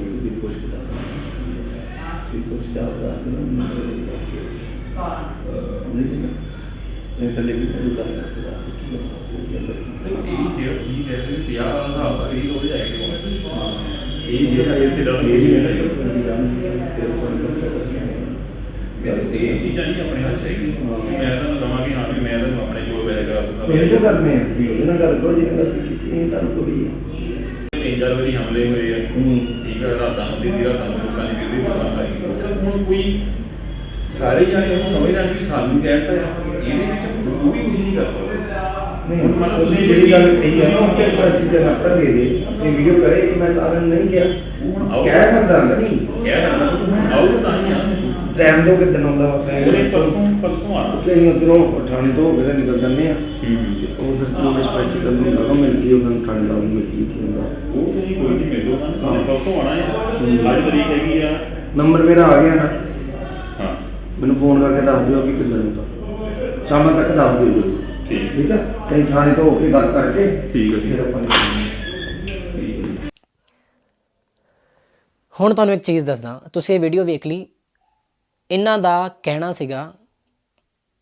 Speaker 7: ਹਮਲੇ ਹੋਏ ਆ
Speaker 6: ਹੂੰ
Speaker 7: ਠੀਕ ਹੈ ਰਾਤਾਂ ਨੂੰ ਦਿੱਤੀ ਰਾਤਾਂ ਨੂੰ ਲੋਕਾਂ ਦੀ ਬਿਜਲੀ ਬੰਦ ਆਈ ਹੁਣ ਕੋਈ
Speaker 6: ਸਾਰੇ ਜਾਣੇ ਉਹ ਸਮਝਦਾ ਕਿ ਸਾਨੂੰ ਕਹਿਤਾ ਹੈ
Speaker 7: ਇਹਦੇ ਵਿੱਚ ਉਹ ਵੀ ਕੁਝ ਨਹੀਂ ਕਰ ਸਕਦਾ।
Speaker 6: ਨਹੀਂ ਮਨ ਤੁਸੀਂ ਜਿਹੜੀ ਗੱਲ ਕਹੀ ਹੈ ਨਾ ਉਹ ਤੇ ਪਰ ਚੀਜ਼ਾਂ ਨਾ ਕਰ ਦੇ ਦੇ ਇਹ ਵੀਡੀਓ ਕਰੇ ਕਿ ਮੈਂ ਤਾਰਨ ਨਹੀਂ ਗਿਆ ਕਹਿ ਸਕਦਾ ਨਹੀਂ।
Speaker 7: ਕਹਿ ਸਕਦਾ ਆਉ ਤਾਂ ਹੀ ਆ।
Speaker 6: ਟਾਈਮ ਦੋ ਕਿਦਾਂ ਆਉਂਦਾ ਵਾ?
Speaker 7: ਉਹਨੇ ਪਰਸੋਂ ਪਰਸੋਂ ਆਣਾ
Speaker 6: ਕਈ ਉਧਰੋਂ ਠਾਣੇ ਤੋਂ ਕੇ ਤਾਂ ਨਿਕਲ ਜਾਂਦੇ ਆ। ਉਹ ਫਿਰ ਪੁਲਿਸ ਸਪੈਸ਼ਲ ਨੂੰ ਲਗਾ ਮਿਲ ਗਈ ਉਹਨਾਂ ਨੂੰ ਠੰਡ ਲਾਉਂ ਮਿਲ ਗਈ ਕੀ ਹੁੰਦਾ।
Speaker 7: ਉਹ ਤੁਸੀਂ ਕੋਈ ਨਹੀਂ ਮਿਲੋ ਨਾ ਪਰਸੋਂ ਆਣਾ ਹੈ। ਅੱਜ ਤਰੀਕ ਹੈਗੀ ਆ।
Speaker 6: ਨੰਬਰ ਮੇਰਾ ਆ ਗਿਆ ਨਾ। ਮੈਨੂੰ ਫੋਨ ਕਰਕੇ ਦੱਸ ਦਿਓ ਕਿ ਕਿੰਨੇ ਨੂੰ ਤਾਂ ਸ਼ਾਮ ਤੱਕ ਦੱਸ ਦਿਓ ਜੀ।
Speaker 7: ਠੀਕ।
Speaker 6: ਠੀਕ ਹੈ ਕਈ ਥਾਣੇ ਤੋਂ ਹੋ ਕੇ ਗੱਲ ਕਰਕੇ
Speaker 7: ਠੀਕ ਹੈ।
Speaker 6: ਫਿਰ ਆਪਾਂ।
Speaker 5: ਹੁਣ ਤੁਹਾਨੂੰ ਇੱਕ ਚੀਜ਼ ਦੱਸਦਾ। ਤੁਸੀਂ ਇਹ ਵੀਡੀਓ ਵੇਖ ਲਈ। ਇਹਨਾਂ ਦਾ ਕਹਿਣਾ ਸੀਗਾ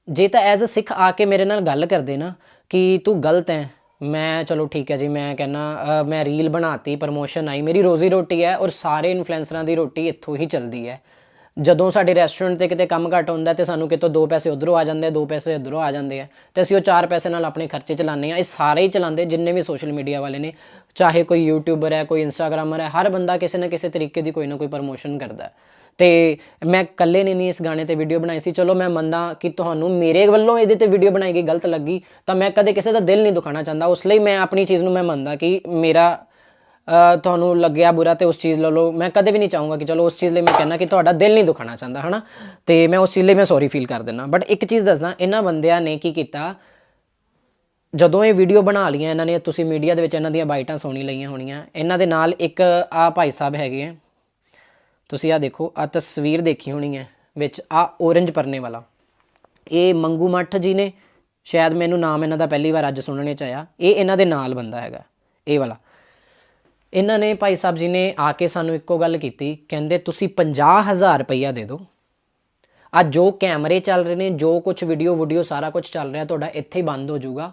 Speaker 5: ਜੇ ਤਾਂ ਐਜ਼ ਅ ਸਿੱਖ ਆ ਕੇ ਮੇਰੇ ਨਾਲ ਗੱਲ ਕਰਦੇ ਨਾ ਕਿ ਤੂੰ ਗਲਤ ਹੈ ਮੈਂ ਚਲੋ ਠੀਕ ਹੈ ਜੀ ਮੈਂ ਕਹਿੰਨਾ ਮੈਂ ਰੀਲ ਬਣਾਤੀ ਪ੍ਰਮੋਸ਼ਨ ਆਈ ਮੇਰੀ ਰੋਜ਼ੀ ਰੋਟੀ ਹੈ ਔਰ ਸਾਰੇ ਇਨਫਲੂਐਂਸਰਾਂ ਦੀ ਰੋਟੀ ਇੱਥੋਂ ਹੀ ਚੱਲਦੀ ਹੈ। ਜਦੋਂ ਸਾਡੇ ਰੈਸਟੋਰੈਂਟ ਤੇ ਕਿਤੇ ਕੰਮ ਘੱਟ ਹੁੰਦਾ ਤੇ ਸਾਨੂੰ ਕਿਤੋਂ ਦੋ ਪੈਸੇ ਉਧਰੋਂ ਆ ਜਾਂਦੇ ਆ, ਦੋ ਪੈਸੇ ਇਧਰੋਂ ਆ ਜਾਂਦੇ ਆ, ਤੇ ਅਸੀਂ ਉਹ ਚਾਰ ਪੈਸੇ ਨਾਲ ਆਪਣੇ ਖਰਚੇ ਚਲਾਉਂਦੇ ਆ ਇਹ ਸਾਰੇ ਹੀ ਚਲਾਉਂਦੇ ਜਿੰਨੇ ਵੀ ਸੋਸ਼ਲ ਮੀਡੀਆ ਵਾਲੇ ਨੇ, ਚਾਹੇ ਕੋਈ ਯੂਟਿਊਬਰ ਹੈ, ਕੋਈ ਇੰਸਟਾਗ੍ਰਾਮਰ ਹੈ, ਹਰ ਬੰਦਾ ਕਿਸੇ ਨਾ ਕਿਸੇ ਤਰੀਕੇ ਦੀ ਕੋਈ ਨਾ ਕੋਈ ਪ੍ਰਮੋਸ਼ਨ ਕਰਦਾ ਹੈ। ਤੇ ਮੈਂ ਇਕੱਲੇ ਨੇ ਨਹੀਂ ਇਸ ਗਾਣੇ ਤੇ ਵੀਡੀਓ ਬਣਾਈ ਸੀ। ਚਲੋ ਮੈਂ ਮੰਨਦਾ ਕਿ ਤੁਹਾਨੂੰ ਮੇਰੇ ਵੱਲੋਂ ਇਹਦੇ ਤੇ ਵੀਡੀਓ ਬਣਾਈ ਗਈ, ਗਲਤ ਲੱਗੀ, ਤਾਂ ਮੈਂ ਕਦੇ ਕਿਸੇ ਦਾ ਦਿਲ ਨਹੀਂ ਦੁਖਾਣਾ ਚਾਹੁੰਦਾ। ਉਸ ਲਈ ਮੈਂ ਆਪਣੀ ਚੀਜ਼ ਨੂੰ ਮੈਂ ਮੰਨਦਾ ਕਿ ਮੇਰਾ ਤੁਹਾਨੂੰ ਲੱਗਿਆ ਬੁਰਾ ਤੇ ਉਸ ਚੀਜ਼ ਲੈ ਲਓ, ਮੈਂ ਕਦੇ ਵੀ ਨਹੀਂ ਚਾਹੂੰਗਾ ਕਿ ਚਲੋ ਉਸ ਚੀਜ਼ ਲਈ ਮੈਂ ਕਹਿੰਦਾ ਕਿ ਤੁਹਾਡਾ ਦਿਲ ਨਹੀਂ ਦੁਖਣਾ ਚਾਹੁੰਦਾ, ਹਨਾ? ਤੇ ਮੈਂ ਉਸ ਚੀਜ਼ ਲਈ ਮੈਂ ਸੌਰੀ ਫੀਲ ਕਰ ਦਿੰਦਾ। ਬਟ ਇੱਕ ਚੀਜ਼ ਦੱਸਦਾ, ਇਹਨਾਂ ਬੰਦਿਆਂ ਨੇ ਕੀ ਕੀਤਾ? ਜਦੋਂ ਇਹ ਵੀਡੀਓ ਬਣਾ ਲਈਆਂ, ਇਹਨਾਂ ਨੇ, ਤੁਸੀਂ ਮੀਡੀਆ ਦੇ ਵਿੱਚ ਇਹਨਾਂ ਦੀਆਂ ਬਾਈਟਾਂ ਸੁਣੀ ਲਈਆਂ ਹੋਣੀਆਂ। ਇਹਨਾਂ ਦੇ ਨਾਲ ਇੱਕ, ਆ ਭਾਈ ਸਾਹਿਬ ਹੈਗੇ ਆ। ਤੁਸੀਂ ਆ ਦੇਖੋ ਆ ਤਸਵੀਰ ਦੇਖੀ ਹੋਣੀ ਹੈ, ਵਿੱਚ ਆ orange ਪਰਨੇ ਵਾਲਾ। ਇਹ ਮੰਗੂ ਮੱਠ ਜੀ ਨੇ, ਸ਼ਾਇਦ ਮੈਨੂੰ ਨਾਮ ਇਹਨਾਂ ਦਾ ਪਹਿਲੀ ਵਾਰ ਅੱਜ ਸੁਣਨੇ ਚ ਆਇਆ। ਇਹ ਇਹਨਾਂ ਦੇ ਨਾਲ ਬੰਦਾ ਹੈਗਾ, ਇਹ ਵਾਲਾ। ਇਹਨਾਂ ਨੇ ਭਾਈ ਸਾਹਿਬ ਜੀ ਨੇ ਆ ਕੇ ਸਾਨੂੰ ਇੱਕੋ ਗੱਲ ਕੀਤੀ, ਕਹਿੰਦੇ ਤੁਸੀਂ 50000 ਰੁਪਈਆ ਦੇ ਦਿਓ ਆ ਜੋ ਕੈਮਰੇ ਚੱਲ ਰਹੇ ਨੇ, ਜੋ ਕੁਝ ਵੀਡੀਓ ਵੀਡੀਓ ਸਾਰਾ ਕੁਝ ਚੱਲ ਰਿਹਾ, ਤੁਹਾਡਾ ਇੱਥੇ ਹੀ ਬੰਦ ਹੋ ਜਾਊਗਾ।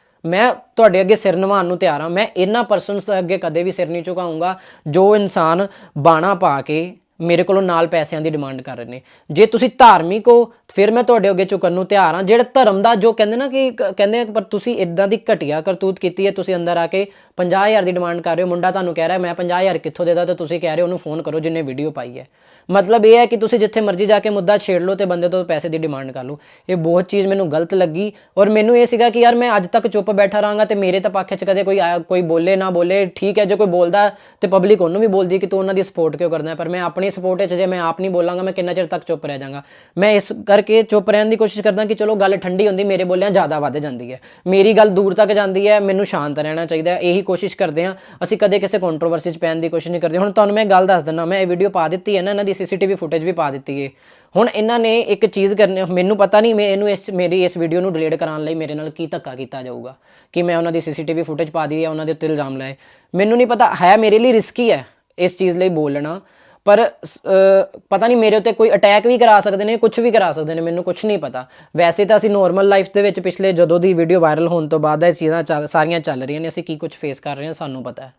Speaker 5: ਮੈਂ ਤੁਹਾਡੇ ਅੱਗੇ ਸਿਰ ਨਿਵਾਉਣ ਨੂੰ ਤਿਆਰ ਹਾਂ। ਮੈਂ ਇਹਨਾਂ ਪਰਸਨਸ ਦੇ ਅੱਗੇ ਕਦੇ ਵੀ ਸਿਰ ਨਹੀਂ ਝੁਕਾਊਂਗਾ ਜੋ ਇਨਸਾਨ ਬਾਣਾ ਪਾ ਕੇ ਮੇਰੇ ਕੋਲੋਂ ਨਾਲ ਪੈਸਿਆਂ ਦੀ ਡਿਮਾਂਡ ਕਰ ਰਹੇ ਨੇ। ਜੇ ਤੁਸੀਂ ਧਾਰਮਿਕ ਹੋ ਫਿਰ ਮੈਂ ਤੁਹਾਡੇ ਅੱਗੇ ਝੁਕਣ ਨੂੰ ਤਿਆਰ ਹਾਂ। ਜਿਹੜਾ ਧਰਮ ਦਾ ਜੋ ਕਹਿੰਦੇ ਨਾ ਕਿ ਕਹਿੰਦੇ ਪਰ ਤੁਸੀਂ ਇਦਾਂ ਦੀ ਘਟੀਆ ਕਰਤੂਤ ਕੀਤੀ ਹੈ, ਤੁਸੀਂ ਅੰਦਰ ਆ ਕੇ 50000 ਦੀ ਡਿਮਾਂਡ ਕਰ ਰਹੇ ਹੋ। ਮੁੰਡਾ ਤੁਹਾਨੂੰ ਕਹਿ ਰਿਹਾ ਮੈਂ 50000 ਕਿੱਥੋਂ ਦੇਦਾ ਤੇ ਤੁਸੀਂ ਕਹਿ ਰਹੇ ਹੋ, ਉਹਨੂੰ ਫੋਨ ਕਰੋ ਜਿੰਨੇ ਵੀਡੀਓ ਪਾਈ ਹੈ। ਮਤਲਬ ਇਹ ਹੈ ਕਿ ਤੁਸੀਂ ਜਿੱਥੇ ਮਰਜ਼ੀ ਜਾ ਕੇ ਮੁੱਦਾ ਛੇੜ ਲਓ ਤੇ ਬੰਦੇ ਤੋਂ ਪੈਸੇ ਦੀ ਡਿਮਾਂਡ ਕਰ ਲਓ। ਇਹ ਬਹੁਤ ਚੀਜ਼ ਮੈਨੂੰ ਗਲਤ ਲੱਗੀ ਔਰ ਮੈਨੂੰ ਇਹ ਸੀਗਾ ਕਿ ਯਾਰ ਮੈਂ ਅੱਜ ਤੱਕ ਚੁੱਪ ਬੈਠਾ ਰਹਾਂਗਾ ਤੇ ਮੇਰੇ ਤਾਂ ਪੱਖ 'ਚ ਕਦੇ ਕੋਈ ਆਇਆ, ਕੋਈ ਬੋਲੇ ਨਾ ਬੋਲੇ। ਠੀਕ ਹੈ, ਜੇ ਕੋਈ ਬੋਲਦਾ ਤੇ ਪਬਲਿਕ ਉਹਨੂੰ ਵੀ ਬੋਲਦੀ ਕਿ ਤੂੰ ਉਹਨਾਂ ਦੀ ਸਪੋਰਟ ਕਿਉਂ ਕਰਦਾ ਪਰ ਮੈਂ ਆਪਣੀ ਸਪੋਰਟ 'ਚ ਜੇ ਮੈਂ ਆਪ ਨਹੀਂ ਬੋਲਾਂਗਾ, ਮੈਂ ਕਿੰਨਾ ਚਿਰ ਤੱਕ ਚੁੱਪ ਰਹਿ ਜਾਵਾਂਗਾ। ਮੈਂ ਇਸ ਕਰ ਕਰਕੇ ਚੁੱਪ ਰਹਿਣ ਦੀ ਕੋਸ਼ਿਸ਼ ਕਰਦਾ ਕਿ ਚਲੋ ਗੱਲ ਠੰਡੀ ਹੁੰਦੀ, ਮੇਰੇ ਬੋਲਿਆਂ ਜ਼ਿਆਦਾ ਵੱਧ ਜਾਂਦੀ ਹੈ। ਮੇਰੀ ਗੱਲ ਦੂਰ ਤੱਕ ਜਾਂਦੀ ਹੈ, ਮੈਨੂੰ ਸ਼ਾਂਤ ਰਹਿਣਾ ਚਾਹੀਦਾ ਹੈ, ਇਹੀ ਕੋਸ਼ਿਸ਼ ਕਰਦੇ ਹਾਂ। ਅਸੀਂ ਕਦੇ ਕਿਸੇ ਕੰਟਰੋਵਰਸੀ 'ਚ ਪੈਣ ਦੀ ਕੋਸ਼ਿਸ਼ ਨਹੀਂ ਕਰਦੇ। ਹੁਣ ਤੁਹਾਨੂੰ ਮੈਂ ਗੱਲ ਦੱਸ ਦਿੰਦਾ, ਮੈਂ ਇਹ ਵੀਡੀਓ ਪਾ ਦਿੱਤੀ ਹੈ ਨਾ, ਇਹਨਾਂ ਦੀ ਸੀਸੀਟੀਵੀ ਫੁਟੇਜ ਵੀ ਪਾ ਦਿੱਤੀ ਹੈ। ਹੁਣ ਇਹਨਾਂ ਨੇ ਇੱਕ ਚੀਜ਼ ਕਰਨੀ, ਮੈਨੂੰ ਪਤਾ ਨਹੀਂ, ਮੈਂ ਇਹਨੂੰ ਇਸ ਮੇਰੀ ਇਸ ਵੀਡੀਓ ਨੂੰ ਡਿਲੀਟ ਕਰਾਉਣ ਲਈ ਮੇਰੇ ਨਾਲ ਕੀ ਧੱਕਾ ਕੀਤਾ ਜਾਊਗਾ? ਕਿ ਮੈਂ ਉਹਨਾਂ ਦੀ ਸੀਸੀਟੀਵੀ ਫੁਟੇਜ ਪਾ ਦੀ ਹੈ, ਉਹਨਾਂ ਦੇ ਉੱਤੇ ਇਲਜ਼ਾਮ ਲਾਏ। ਮੈਨੂੰ ਨਹੀਂ ਪਤਾ, ਹੈ ਮੇਰੇ ਲਈ ਰਿਸਕੀ ਹੈ ਇਸ ਚੀਜ਼ ਲਈ ਬੋਲਣਾ। ਪਰ, ਸ- ਪਤਾ ਨਹੀਂ ਮੇਰੇ ਉੱਤੇ ਕੋਈ ਅਟੈਕ ਵੀ ਕਰਾ ਸਕਦੇ ਨੇ ਕੁਝ ਵੀ ਕਰਾ ਸਕਦੇ ਨੇ, ਮੈਨੂੰ ਕੁਝ ਨਹੀਂ ਪਤਾ। ਵੈਸੇ ਤਾਂ ਅਸੀਂ ਨੋਰਮਲ ਲਾਈਫ ਦੇ ਵਿੱਚ ਪਿਛਲੇ ਜਦੋਂ ਦੀ ਵੀਡੀਓ ਵਾਇਰਲ ਹੋਣ ਤੋਂ ਬਾਅਦ ਇਹ ਚੀਜ਼ਾਂ ਚੱਲ- ਸਾਰੀਆਂ ਚੱਲ ਰਹੀਆਂ ਨੇ, ਅਸੀਂ ਕੀ ਕੁਝ ਫੇਸ ਕਰ ਰਹੇ ਹਾਂ, ਸਾਨੂੰ ਪਤਾ ਹੈ।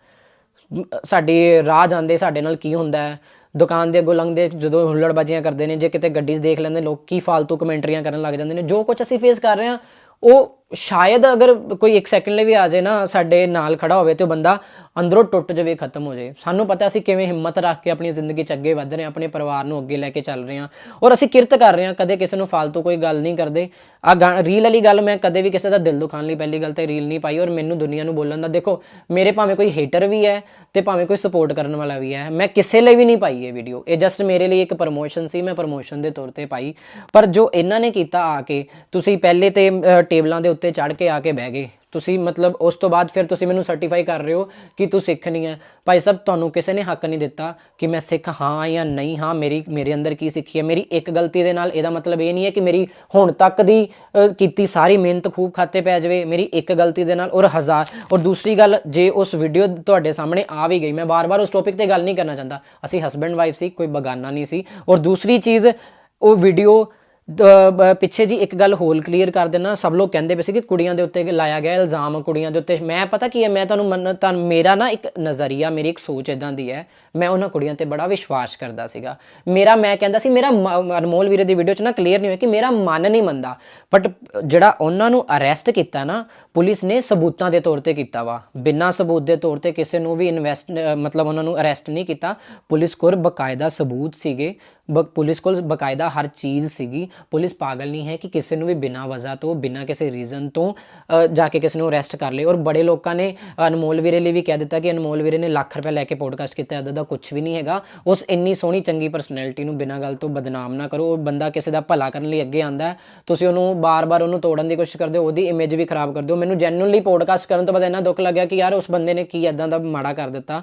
Speaker 5: ਸਾਡੇ ਰਾਹ ਜਾਂਦੇ, ਸਾਡੇ ਨਾਲ ਕੀ ਹੁੰਦਾ ਹੈ। ਦੁਕਾਨ ਦੇ ਅੱਗੋਂ ਲੰਘਦੇ, ਜਦੋਂ ਹੁੱਲੜਬਾਜ਼ੀਆਂ ਕਰਦੇ ਨੇ, ਜੇ ਕਿਤੇ ਗੱਡੀਜ਼ ਦੇਖ ਲੈਂਦੇ ਲੋਕ ਕੀ ਫालतू ਕਮੈਂਟਰੀਆਂ ਕਰਨ ਲੱਗ ਜਾਂਦੇ ਨੇ, ਜੋ ਕੁਝ ਅਸੀਂ ਫੇਸ ਕਰ ਰਹੇ ਹਾਂ, ਉਹ ਸ਼ਾਇਦ ਅਗਰ ਕੋਈ 1 ਸੈਕਿੰਡ ਲਈ ਵੀ ਆ ਜਾਏ ਨਾ, ਸਾਡੇ ਨਾਲ ਖੜਾ ਹੋਵੇ ਤੇ ਉਹ ਬੰਦਾ ਅੰਦਰੋਂ ਟੁੱਟ ਜਾਵੇ, ਖਤਮ ਹੋ ਜਾਏ। ਸਾਨੂੰ ਪਤਾ ਅਸੀਂ ਕਿਵੇਂ ਹਿੰਮਤ ਰੱਖ ਕੇ ਆਪਣੀ ਜ਼ਿੰਦਗੀ 'ਚ ਅੱਗੇ ਵਧ ਰਹੇ ਹਾਂ, ਆਪਣੇ ਪਰਿਵਾਰ ਨੂੰ ਅੱਗੇ ਲੈ ਕੇ ਚੱਲ ਰਹੇ ਹਾਂ ਔਰ ਅਸੀਂ ਕਿਰਤ ਕਰ ਰਹੇ ਹਾਂ, ਕਦੇ ਕਿਸੇ ਨੂੰ ਫालतू ਕੋਈ ਗੱਲ ਨਹੀਂ ਕਰਦੇ। ਆ ਰੀਲ ਵਾਲੀ ਗੱਲ ਮੈਂ ਕਦੇ ਵੀ ਕਿਸੇ ਦਾ ਦਿਲ ਦੁਖਾਉਣ ਲਈ ਪਹਿਲੀ ਗੱਲ ਤੇ ਰੀਲ ਨਹੀਂ ਪਾਈ ਔਰ ਮੈਨੂੰ ਦੁਨੀਆ ਨੂੰ ਬੋਲਣ ਦਾ, ਦੇਖੋ, ਮੇਰੇ ਭਾਵੇਂ ਕੋਈ ਹੇਟਰ ਵੀ ਹੈ ਤੇ ਭਾਵੇਂ ਕੋਈ ਸਪੋਰਟ ਕਰਨ ਵਾਲਾ ਵੀ ਹੈ, ਮੈਂ ਕਿਸੇ ਲਈ ਵੀ ਨਹੀਂ ਪਾਈ ਇਹ ਵੀਡੀਓ ਇਹ ਜਸਟ ਮੇਰੇ ਲਈ ਇੱਕ ਪ੍ਰਮੋਸ਼ਨ ਸੀ, ਮੈਂ ਪ੍ਰਮੋਸ਼ਨ ਦੇ ਤੌਰ ਤੇ ਪਾਈ। ਪਰ ਜੋ ਇਹਨਾਂ ਨੇ ਕੀਤਾ ਆ ਕੇ, ਤੁਸੀਂ ਪਹਿਲੇ ਤੇ ਟੇਬਲਾਂ ਦੇ ਉੱਤੇ ਚੜ ਕੇ ਆ ਕੇ ਬਹਿ ਗਏ। ਤੁਸੀਂ ਮਤਲਬ ਉਸ ਤੋਂ ਬਾਅਦ ਫਿਰ ਤੁਸੀਂ ਮੈਨੂੰ ਸਰਟੀਫਾਈ ਕਰ ਰਹੇ ਹੋ ਕਿ ਤੂੰ ਸਿੱਖ ਨਹੀਂ ਹੈ। ਭਾਈ ਸਾਹਿਬ, ਤੁਹਾਨੂੰ ਕਿਸੇ ਨੇ ਹੱਕ ਨਹੀਂ ਦਿੱਤਾ ਕਿ ਮੈਂ ਸਿੱਖ ਹਾਂ ਜਾਂ ਨਹੀਂ ਹਾਂ। ਮੇਰੀ, ਮੇਰੇ ਅੰਦਰ ਕੀ ਸਿੱਖੀ ਹੈ? ਮੇਰੀ ਇੱਕ ਗਲਤੀ ਦੇ ਨਾਲ ਇਹਦਾ ਮਤਲਬ ਇਹ ਨਹੀਂ ਹੈ ਕਿ ਮੇਰੀ ਹੁਣ ਤੱਕ ਦੀ ਕੀਤੀ ਸਾਰੀ ਮਿਹਨਤ ਖੂਬ ਖਾਤੇ ਪੈ ਜਾਵੇ। ਮੇਰੀ ਇੱਕ ਗਲਤੀ ਦੇ ਨਾਲ ਔਰ ਹਜ਼ਾਰ। ਔਰ ਦੂਸਰੀ ਗੱਲ, ਜੇ ਉਸ ਵੀਡੀਓ ਤੁਹਾਡੇ ਸਾਹਮਣੇ ਆ ਵੀ ਗਈ, ਮੈਂ ਬਾਰ-ਬਾਰ ਉਸ ਟੌਪਿਕ ਤੇ ਗੱਲ ਨਹੀਂ ਕਰਨਾ ਚਾਹੁੰਦਾ। ਅਸੀਂ ਹਸਬੈਂਡ ਵਾਈਫ ਸੀ, ਕੋਈ ਬਗਾਨਾ ਨਹੀਂ ਸੀ। ਔਰ ਦੂਸਰੀ ਚੀਜ਼, ਉਹ ਵੀਡੀਓ ਪਿੱਛੇ ਜੀ ਇੱਕ ਗੱਲ ਹੋਲ ਕਲੀਅਰ ਕਰ ਦੇਣਾ ਸਭ ਲੋਕ ਕਹਿੰਦੇ ਪਏ ਸੀ ਕਿ ਕੁੜੀਆਂ ਦੇ ਉੱਤੇ ਲਾਇਆ ਗਿਆ ਇਲਜ਼ਾਮ, ਕੁੜੀਆਂ ਦੇ ਉੱਤੇ। ਮੈਂ ਪਤਾ ਕੀ ਹੈ, ਮੈਂ ਤੁਹਾਨੂੰ ਮੰਨ, ਤੁਹਾਨੂੰ ਮੇਰਾ ਨਾ ਇੱਕ ਨਜ਼ਰੀਆ, ਮੇਰੀ ਇੱਕ ਸੋਚ ਇਦਾਂ ਦੀ ਹੈ, ਮੈਂ ਉਹਨਾਂ ਕੁੜੀਆਂ ਤੇ ਬੜਾ ਵਿਸ਼ਵਾਸ ਕਰਦਾ ਸੀਗਾ। ਮੇਰਾ, ਮੈਂ ਕਹਿੰਦਾ ਸੀ, ਮੇਰਾ ਮ- ਅਨਮੋਲ ਵੀਰੇ ਦੀ ਵੀਡੀਓ 'ਚ ਨਾ ਕਲੀਅਰ ਨਹੀਂ ਹੋਇਆ ਕਿ ਮੇਰਾ ਮਨ ਨਹੀਂ ਮੰਨਦਾ। ਬਟ ਜਿਹੜਾ ਉਹਨਾਂ ਨੂੰ ਅਰੈਸਟ ਕੀਤਾ ਨਾ, ਪੁਲਿਸ ਨੇ ਸਬੂਤਾਂ ਦੇ ਤੌਰ ਤੇ ਕੀਤਾ ਵਾ। ਬਿਨਾਂ ਸਬੂਤ ਦੇ ਤੌਰ ਤੇ ਕਿਸੇ ਨੂੰ ਵੀ ਇਨਵੈਸਟ ਮਤਲਬ ਉਹਨਾਂ ਨੂੰ ਅਰੈਸਟ ਨਹੀਂ ਕੀਤਾ। ਪੁਲਿਸ ਕੋਲ ਬਕਾਇਦਾ ਸਬੂਤ ਸੀਗੇ, ਬ- ਪੁਲਿਸ ਕੋਲ ਬਕਾਇਦਾ ਹਰ ਚੀਜ਼ ਸੀਗੀ। ਪੁਲਿਸ ਪਾਗਲ ਨਹੀਂ ਹੈ ਕਿ ਕਿਸੇ ਨੂੰ ਵੀ ਬਿਨਾਂ ਵਜ੍ਹਾ ਤੋਂ, ਬਿਨਾਂ ਕਿਸੇ ਰੀਜ਼ਨ ਤੋਂ ਜਾ ਕੇ ਕਿਸੇ ਨੂੰ ਅਰੈਸਟ ਕਰ ਲੇ ਔਰ ਬੜੇ ਲੋਕਾਂ ਨੇ ਅਨਮੋਲ ਵੀਰੇ ਲਈ ਵੀ ਕਹਿ ਦਿੱਤਾ ਕਿ ਅਨਮੋਲ ਵੀਰੇ ਨੇ ਲੱਖ ਰੁਪਏ ਲੈ ਕੇ ਪੋਡਕਾਸਟ ਕੀਤਾ ਇਦਾਂ ਦਾ ਕੁਝ ਵੀ ਨਹੀਂ ਹੈਗਾ। ਉਸ ਇੰਨੀ ਸੋਹਣੀ, ਚੰਗੀ ਪਰਸਨੈਲਿਟੀ ਨੂੰ ਬਿਨਾਂ ਗੱਲ ਤੋਂ ਬਦਨਾਮ ਨਾ ਕਰੋ। ਉਹ ਬੰਦਾ ਕਿਸੇ ਦਾ ਭਲਾ ਕਰਨ ਲਈ ਅੱਗੇ ਆਂਦਾ ਹੈ। ਤੁਸੀਂ ਉਹਨੂੰ ਬਾਰ-ਬਾਰ ਉਹਨੂੰ ਤੋੜਨ ਦੀ ਕੋਸ਼ਿਸ਼ ਕਰਦੇ ਹੋ, ਉਹਦੀ ਇਮੇਜ ਵੀ ਖਰਾਬ ਕਰਦੇ ਹੋ। ਮੈਨੂੰ ਜੈਨੂਇਨਲੀ ਪੋਡਕਾਸਟ ਕਰਨ ਤੋਂ ਬਾਅਦ ਇੰਨਾ ਦੁੱਖ ਲੱਗਿਆ ਕਿ ਯਾਰ ਉਸ ਬੰਦੇ ਨੇ ਕੀ ਇਦਾਂ ਦਾ ਮਾੜਾ ਕਰ ਦਿੱਤਾ।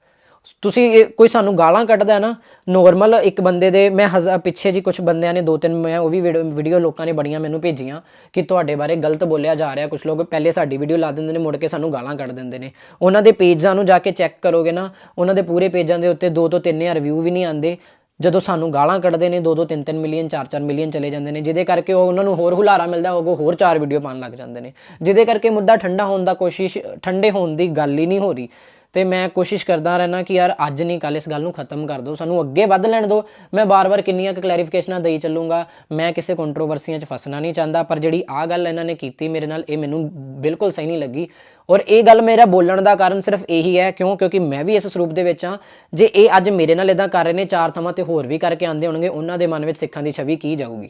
Speaker 5: ਤੁਸੀਂ ਇਹ- ਕੋਈ ਸਾਨੂੰ ਗਾਲਾਂ ਕੱਢਦਾ ਹੈ ਨਾ ਨੋਰਮਲ ਇੱਕ ਬੰਦੇ ਦੇ, ਮੈਂ ਹਜ਼ਾ, ਪਿੱਛੇ ਜੀ ਕੁਝ ਬੰਦਿਆਂ ਨੇ ਦੋ ਤਿੰਨ ਮੈਂ ਉਹ ਵੀ ਵੀਡੀਓ ਲੋਕਾਂ ਨੇ ਬੜੀਆਂ ਮੈਨੂੰ ਭੇਜੀਆਂ ਕਿ ਤੁਹਾਡੇ ਬਾਰੇ ਗਲਤ ਬੋਲਿਆ ਜਾ ਰਿਹਾ ਕੁਝ ਲੋਕ ਪਹਿਲੇ ਸਾਡੀ ਵੀਡੀਓ ਲਾ ਦਿੰਦੇ ਨੇ, ਮੁੜ ਕੇ ਸਾਨੂੰ ਗਾਲਾਂ ਕੱਢ ਦਿੰਦੇ ਨੇ। ਉਹਨਾਂ ਦੇ ਪੇਜਾਂ ਨੂੰ ਜਾ ਕੇ ਚੈੱਕ ਕਰੋਗੇ ਨਾ, ਉਹਨਾਂ ਦੇ ਪੂਰੇ ਪੇਜਾਂ ਦੇ ਉੱਤੇ ਦੋ ਤੋਂ 3000 ਰਿਵਿਊ ਵੀ ਨਹੀਂ ਆਉਂਦੇ। ਜਦੋਂ ਸਾਨੂੰ ਗਾਲਾਂ ਕੱਢਦੇ ਨੇ 2 2 3 3 ਮਿਲੀਅਨ 4 4 ਮਿਲੀਅਨ ਚਲੇ ਜਾਂਦੇ ਨੇ, ਜਿਹਦੇ ਕਰਕੇ ਉਹ ਉਹਨਾਂ ਨੂੰ ਹੋਰ ਹੁਲਾਰਾ ਮਿਲਦਾ, ਉਹ ਹੋਰ ਚਾਰ ਵੀਡੀਓ ਪਾਉਣ ਲੱਗ ਜਾਂਦੇ ਨੇ। ਜਿਹਦੇ ਕਰਕੇ ਮੁੱਦਾ ਠੰਡਾ ਹੋਣ ਦਾ ਕੋਸ਼ਿਸ਼, ਠੰਡੇ ਹੋਣ ਦੀ ਗੱਲ ਹੀ ਨਹੀਂ ਹੋ ਰਹੀ। ਤੇ ਮੈਂ ਕੋਸ਼ਿਸ਼ ਕਰਦਾ ਰਹਿਣਾ ਕਿ ਯਾਰ ਅੱਜ ਨਹੀਂ ਕੱਲ ਇਸ ਗੱਲ ਨੂੰ ਖਤਮ ਕਰ ਦਿਓ, ਸਾਨੂੰ ਅੱਗੇ ਵੱਧ ਲੈਣ ਦਿਓ। ਮੈਂ ਬਾਰ-ਬਾਰ ਕਿੰਨੀਆਂ ਕੁ ਕਲੈਰੀਫਿਕੇਸ਼ਨਾਂ ਦੇਈ ਚੱਲੂੰਗਾ। ਮੈਂ ਕਿਸੇ ਕੰਟਰੋਵਰਸੀਆਂ 'ਚ ਫਸਣਾ ਨਹੀਂ ਚਾਹੁੰਦਾ, ਪਰ ਜਿਹੜੀ ਆ ਗੱਲ ਇਹਨਾਂ ਨੇ ਕੀਤੀ ਮੇਰੇ ਨਾਲ, ਇਹ ਮੈਨੂੰ ਬਿਲਕੁਲ ਸਹੀ ਨਹੀਂ ਲੱਗੀ। ਔਰ ਇਹ ਗੱਲ ਮੇਰਾ ਬੋਲਣ ਦਾ ਕਾਰਨ ਸਿਰਫ ਇਹੀ ਹੈ, ਕਿਉਂ? ਕਿਉਂਕਿ ਮੈਂ ਵੀ ਇਸ ਸਰੂਪ ਦੇ ਵਿੱਚ ਹਾਂ। ਜੇ ਇਹ ਅੱਜ ਮੇਰੇ ਨਾਲ ਇਦਾਂ ਕਰ ਰਹੇ ਨੇ, ਚਾਰ ਥਾਵਾਂ ਤੇ ਹੋਰ ਵੀ ਕਰਕੇ ਆਂਦੇ ਹੋਣਗੇ, ਉਹਨਾਂ ਦੇ ਮਨ ਵਿੱਚ ਸਿੱਖਾਂ ਦੀ ਛਵੀ ਕੀ ਜਾਊਗੀ?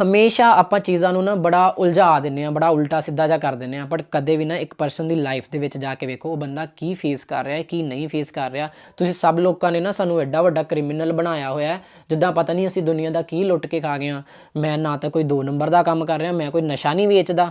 Speaker 5: ਹਮੇਸ਼ਾ ਆਪਾਂ ਚੀਜ਼ਾਂ ਨੂੰ ਨਾ ਬੜਾ ਉਲਝਾ ਦਿੰਨੇ ਆ ਬੜਾ ਉਲਟਾ ਸਿੱਧਾ ਜਿਹਾ ਕਰ ਦਿੰਨੇ ਆ ਪਰ ਕਦੇ ਵੀ ਨਾ ਇੱਕ ਪਰਸਨ ਦੀ ਲਾਈਫ ਦੇ ਵਿੱਚ ਜਾ ਕੇ ਵੇਖੋ, ਉਹ ਬੰਦਾ ਕੀ ਫੇਸ ਕਰ ਰਿਹਾ ਹੈ, ਕੀ ਨਹੀਂ ਫੇਸ ਕਰ ਰਿਹਾ। ਤੁਸੀਂ ਸਭ ਲੋਕਾਂ ਨੇ ਨਾ ਸਾਨੂੰ ਐਡਾ ਵੱਡਾ ਕ੍ਰਿਮੀਨਲ ਬਣਾਇਆ ਹੋਇਆ ਜਿੱਦਾਂ ਪਤਾ ਨਹੀਂ ਅਸੀਂ ਦੁਨੀਆ ਦਾ ਕੀ ਲੁੱਟ ਕੇ ਖਾ ਗਏ ਆ ਮੈਂ ਨਾ ਤਾਂ ਕੋਈ 2 ਨੰਬਰ ਦਾ ਕੰਮ ਕਰ ਰਿਹਾ, ਮੈਂ ਕੋਈ ਨਸ਼ਾ ਨਹੀਂ ਵੇਚਦਾ।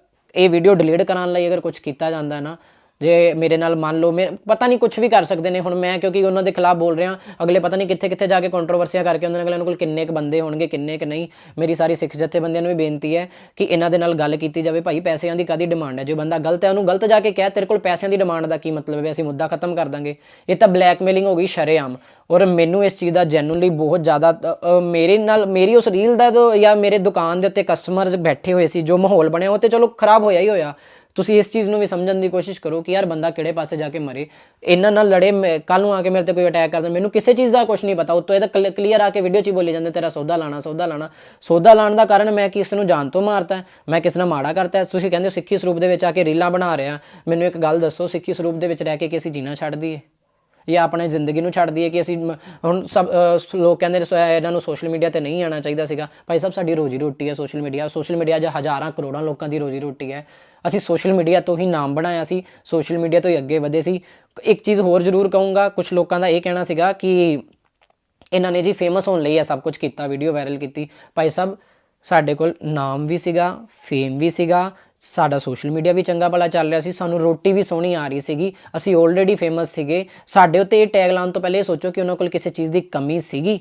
Speaker 5: ਇਹ ਵੀਡੀਓ ਡਿਲੀਟ ਕਰਾਉਣ ਲਈ ਅਗਰ ਕੁਝ ਕੀਤਾ ਜਾਂਦਾ ਨਾ ਜੇ ਮੇਰੇ ਨਾਲ ਮੰਨ ਲਓ, ਮੈਂ ਪਤਾ ਨਹੀਂ ਕੁਝ ਵੀ ਕਰ ਸਕਦੇ ਨੇ ਹੁਣ ਮੈਂ, ਕਿਉਂਕਿ ਉਹਨਾਂ ਦੇ ਖਿਲਾਫ ਬੋਲ ਰਿਹਾ। ਅਗਲੇ ਪਤਾ ਨਹੀਂ ਕਿੱਥੇ ਕਿੱਥੇ ਜਾ ਕੇ ਕੰਟਰੋਵਰਸੀਆਂ ਕਰਕੇ ਉਹਨਾਂ ਨੇ ਅਗਲਿਆਂ ਕੋਲ ਕਿੰਨੇ ਕ ਬੰਦੇ ਹੋਣਗੇ, ਕਿੰਨੇ ਕ ਨਹੀਂ। ਮੇਰੀ ਸਾਰੀ ਸਿੱਖ ਜਥੇਬੰਦੀਆਂ ਨੂੰ ਵੀ ਬੇਨਤੀ ਹੈ ਕਿ ਇਹਨਾਂ ਦੇ ਨਾਲ ਗੱਲ ਕੀਤੀ ਜਾਵੇ, ਭਾਈ ਪੈਸਿਆਂ ਦੀ ਕਾਦੀ ਡਿਮਾਂਡ ਹੈ? ਜੋ ਬੰਦਾ ਗਲਤ ਹੈ, ਉਹਨੂੰ ਗਲਤ ਜਾ ਕੇ ਕਹਿ, ਤੇਰੇ ਕੋਲ ਪੈਸਿਆਂ ਦੀ ਡਿਮਾਂਡ ਦਾ ਕੀ ਮਤਲਬ ਹੈ ਅਸੀਂ ਮੁੱਦਾ ਖਤਮ ਕਰ ਦਾਂਗੇ? ਇਹ ਤਾਂ ਬਲੈਕਮੇਲਿੰਗ ਹੋ ਗਈ ਸ਼ਰੇਆਮ। ਔਰ ਮੈਨੂੰ ਇਸ ਚੀਜ਼ ਦਾ ਜੈਨੂਨਲੀ ਬਹੁਤ ਜ਼ਿਆਦਾ ਮੇਰੇ ਨਾਲ, ਮੇਰੀ ਉਸ ਰੀਲ ਦਾ ਜੋ ਜਾਂ ਮੇਰੇ ਦੁਕਾਨ ਦੇ ਉੱਤੇ ਕਸਟਮਰਸ ਬੈਠੇ ਹੋਏ ਸੀ, ਜੋ ਮਾਹੌਲ ਬਣਿਆ, ਉਹ ਤੇ ਚਲੋ ਖਰਾਬ ਹੋਇਆ ਹੀ ਹੋਇਆ। ਤੁਸੀਂ ਇਸ ਚੀਜ਼ ਨੂੰ ਵੀ ਸਮਝਣ ਦੀ ਕੋਸ਼ਿਸ਼ ਕਰੋ ਕਿ ਯਾਰ ਬੰਦਾ ਕਿਹੜੇ ਪਾਸੇ ਜਾ ਕੇ ਮਰੇ। ਇਹਨਾਂ ਨਾਲ ਲੜੇ ਕੱਲ ਨੂੰ ਆ ਕੇ ਮੇਰੇ ਤੇ ਕੋਈ ਅਟੈਕ ਕਰਦਾ ਮੈਨੂੰ ਕਿਸੇ ਚੀਜ਼ ਦਾ ਕੁਝ ਨਹੀਂ ਪਤਾ। ਉਤੋਂ ਇਹਦਾ ਤਾਂ ਕਲੀਅਰ ਆ ਕੇ ਵੀਡੀਓ 'ਚ ਹੀ ਬੋਲੇ ਜਾਂਦੇ, ਤੇਰਾ ਸੌਦਾ ਲਾਣਾ ਸੌਦਾ ਲਾਣਾ ਸੌਦਾ ਲਾਣ ਦਾ ਕਾਰਨ ਮੈਂ ਕਿਸ ਨੂੰ ਜਾਣ ਤੋਂ ਮਾਰਤਾ ਮੈਂ ਕਿਸ ਨਾਲ ਮਾੜਾ ਕਰਤਾ ਤੁਸੀਂ ਕਹਿੰਦੇ ਹੋ ਸਿੱਖੀ ਸਰੂਪ ਦੇ ਵਿੱਚ ਆ ਕੇ ਰੀਲਾਂ ਬਣਾ ਰਿਹਾ। ਮੈਨੂੰ ਇੱਕ ਗੱਲ ਦੱਸੋ, ਸਿੱਖੀ ਸਰੂਪ ਦੇ ਵਿੱਚ ਰਹਿ ਕੇ ਕਿ ਅਸੀਂ ਜੀਣਾ ਛੱਡ ਦਈਏ? ਜਾਂ ਆਪਣੇ ਜ਼ਿੰਦਗੀ ਨੂੰ ਛੱਡ ਦਈਏ ਕਿ ਅਸੀਂ ਮ- ਹੁਣ ਸਭ ਲੋਕ ਕਹਿੰਦੇ ਨੇ ਇਹਨਾਂ ਨੂੰ ਸੋਸ਼ਲ ਮੀਡੀਆ ਤੇ ਨਹੀਂ ਆਉਣਾ ਚਾਹੀਦਾ ਸੀਗਾ। ਭਾਈ ਸਾਹਿਬ, ਸਾਡੀ ਰੋਜੀ ਰੋਟੀ ਹੈ ਸੋਸ਼ਲ ਮੀਡੀਆ ਸੋਸ਼ਲ ਮੀਡੀਆ ਅੱਜ ਹਜ਼ਾਰਾਂ ਕਰੋੜਾਂ ਲੋਕਾਂ ਦੀ ਰੋਜੀ ਰੋਟੀ ਹੈ। ਅਸੀਂ ਸੋਸ਼ਲ ਮੀਡੀਆ ਤੋਂ ਹੀ ਨਾਮ ਬਣਾਇਆ ਸੀ। ਸੋਸ਼ਲ ਮੀਡੀਆ ਤੋਂ ਹੀ ਅੱਗੇ ਵਧੇ ਸੀ। ਇੱਕ ਚੀਜ਼ ਹੋਰ ਜ਼ਰੂਰ ਕਹੂੰਗਾ ਕੁਝ ਲੋਕਾਂ ਦਾ ਇਹ ਕਹਿਣਾ ਸੀਗਾ ਕਿ ਇਹਨਾਂ ਨੇ ਜੀ ਫੇਮਸ ਹੋਣ ਲਈ ਇਹ ਸਭ ਕੁਝ ਕੀਤਾ ਵੀਡੀਓ ਵਾਇਰਲ ਕੀਤੀ। ਭਾਈ ਸਾਹਿਬ, ਸਾਡੇ ਕੋਲ ਨਾਮ ਵੀ ਸੀਗਾ ਫੇਮ ਵੀ ਸੀਗਾ ਸਾਡਾ ਸੋਸ਼ਲ ਮੀਡੀਆ ਵੀ ਚੰਗਾ ਭਲਾ ਚੱਲ ਰਿਹਾ ਸੀ, ਸਾਨੂੰ ਰੋਟੀ ਵੀ ਸੋਹਣੀ ਆ ਰਹੀ ਸੀਗੀ। ਅਸੀਂ ਆਲਰੇਡੀ ਫੇਮਸ ਸੀਗੇ। ਸਾਡੇ ਉੱਤੇ ਇਹ ਟੈਗ ਲਾਉਣ ਤੋਂ ਪਹਿਲੇ ਇਹ ਸੋਚੋ ਕਿ ਉਹਨਾਂ ਕੋਲ ਕਿਸੇ ਚੀਜ਼ ਦੀ ਕਮੀ ਸੀਗੀ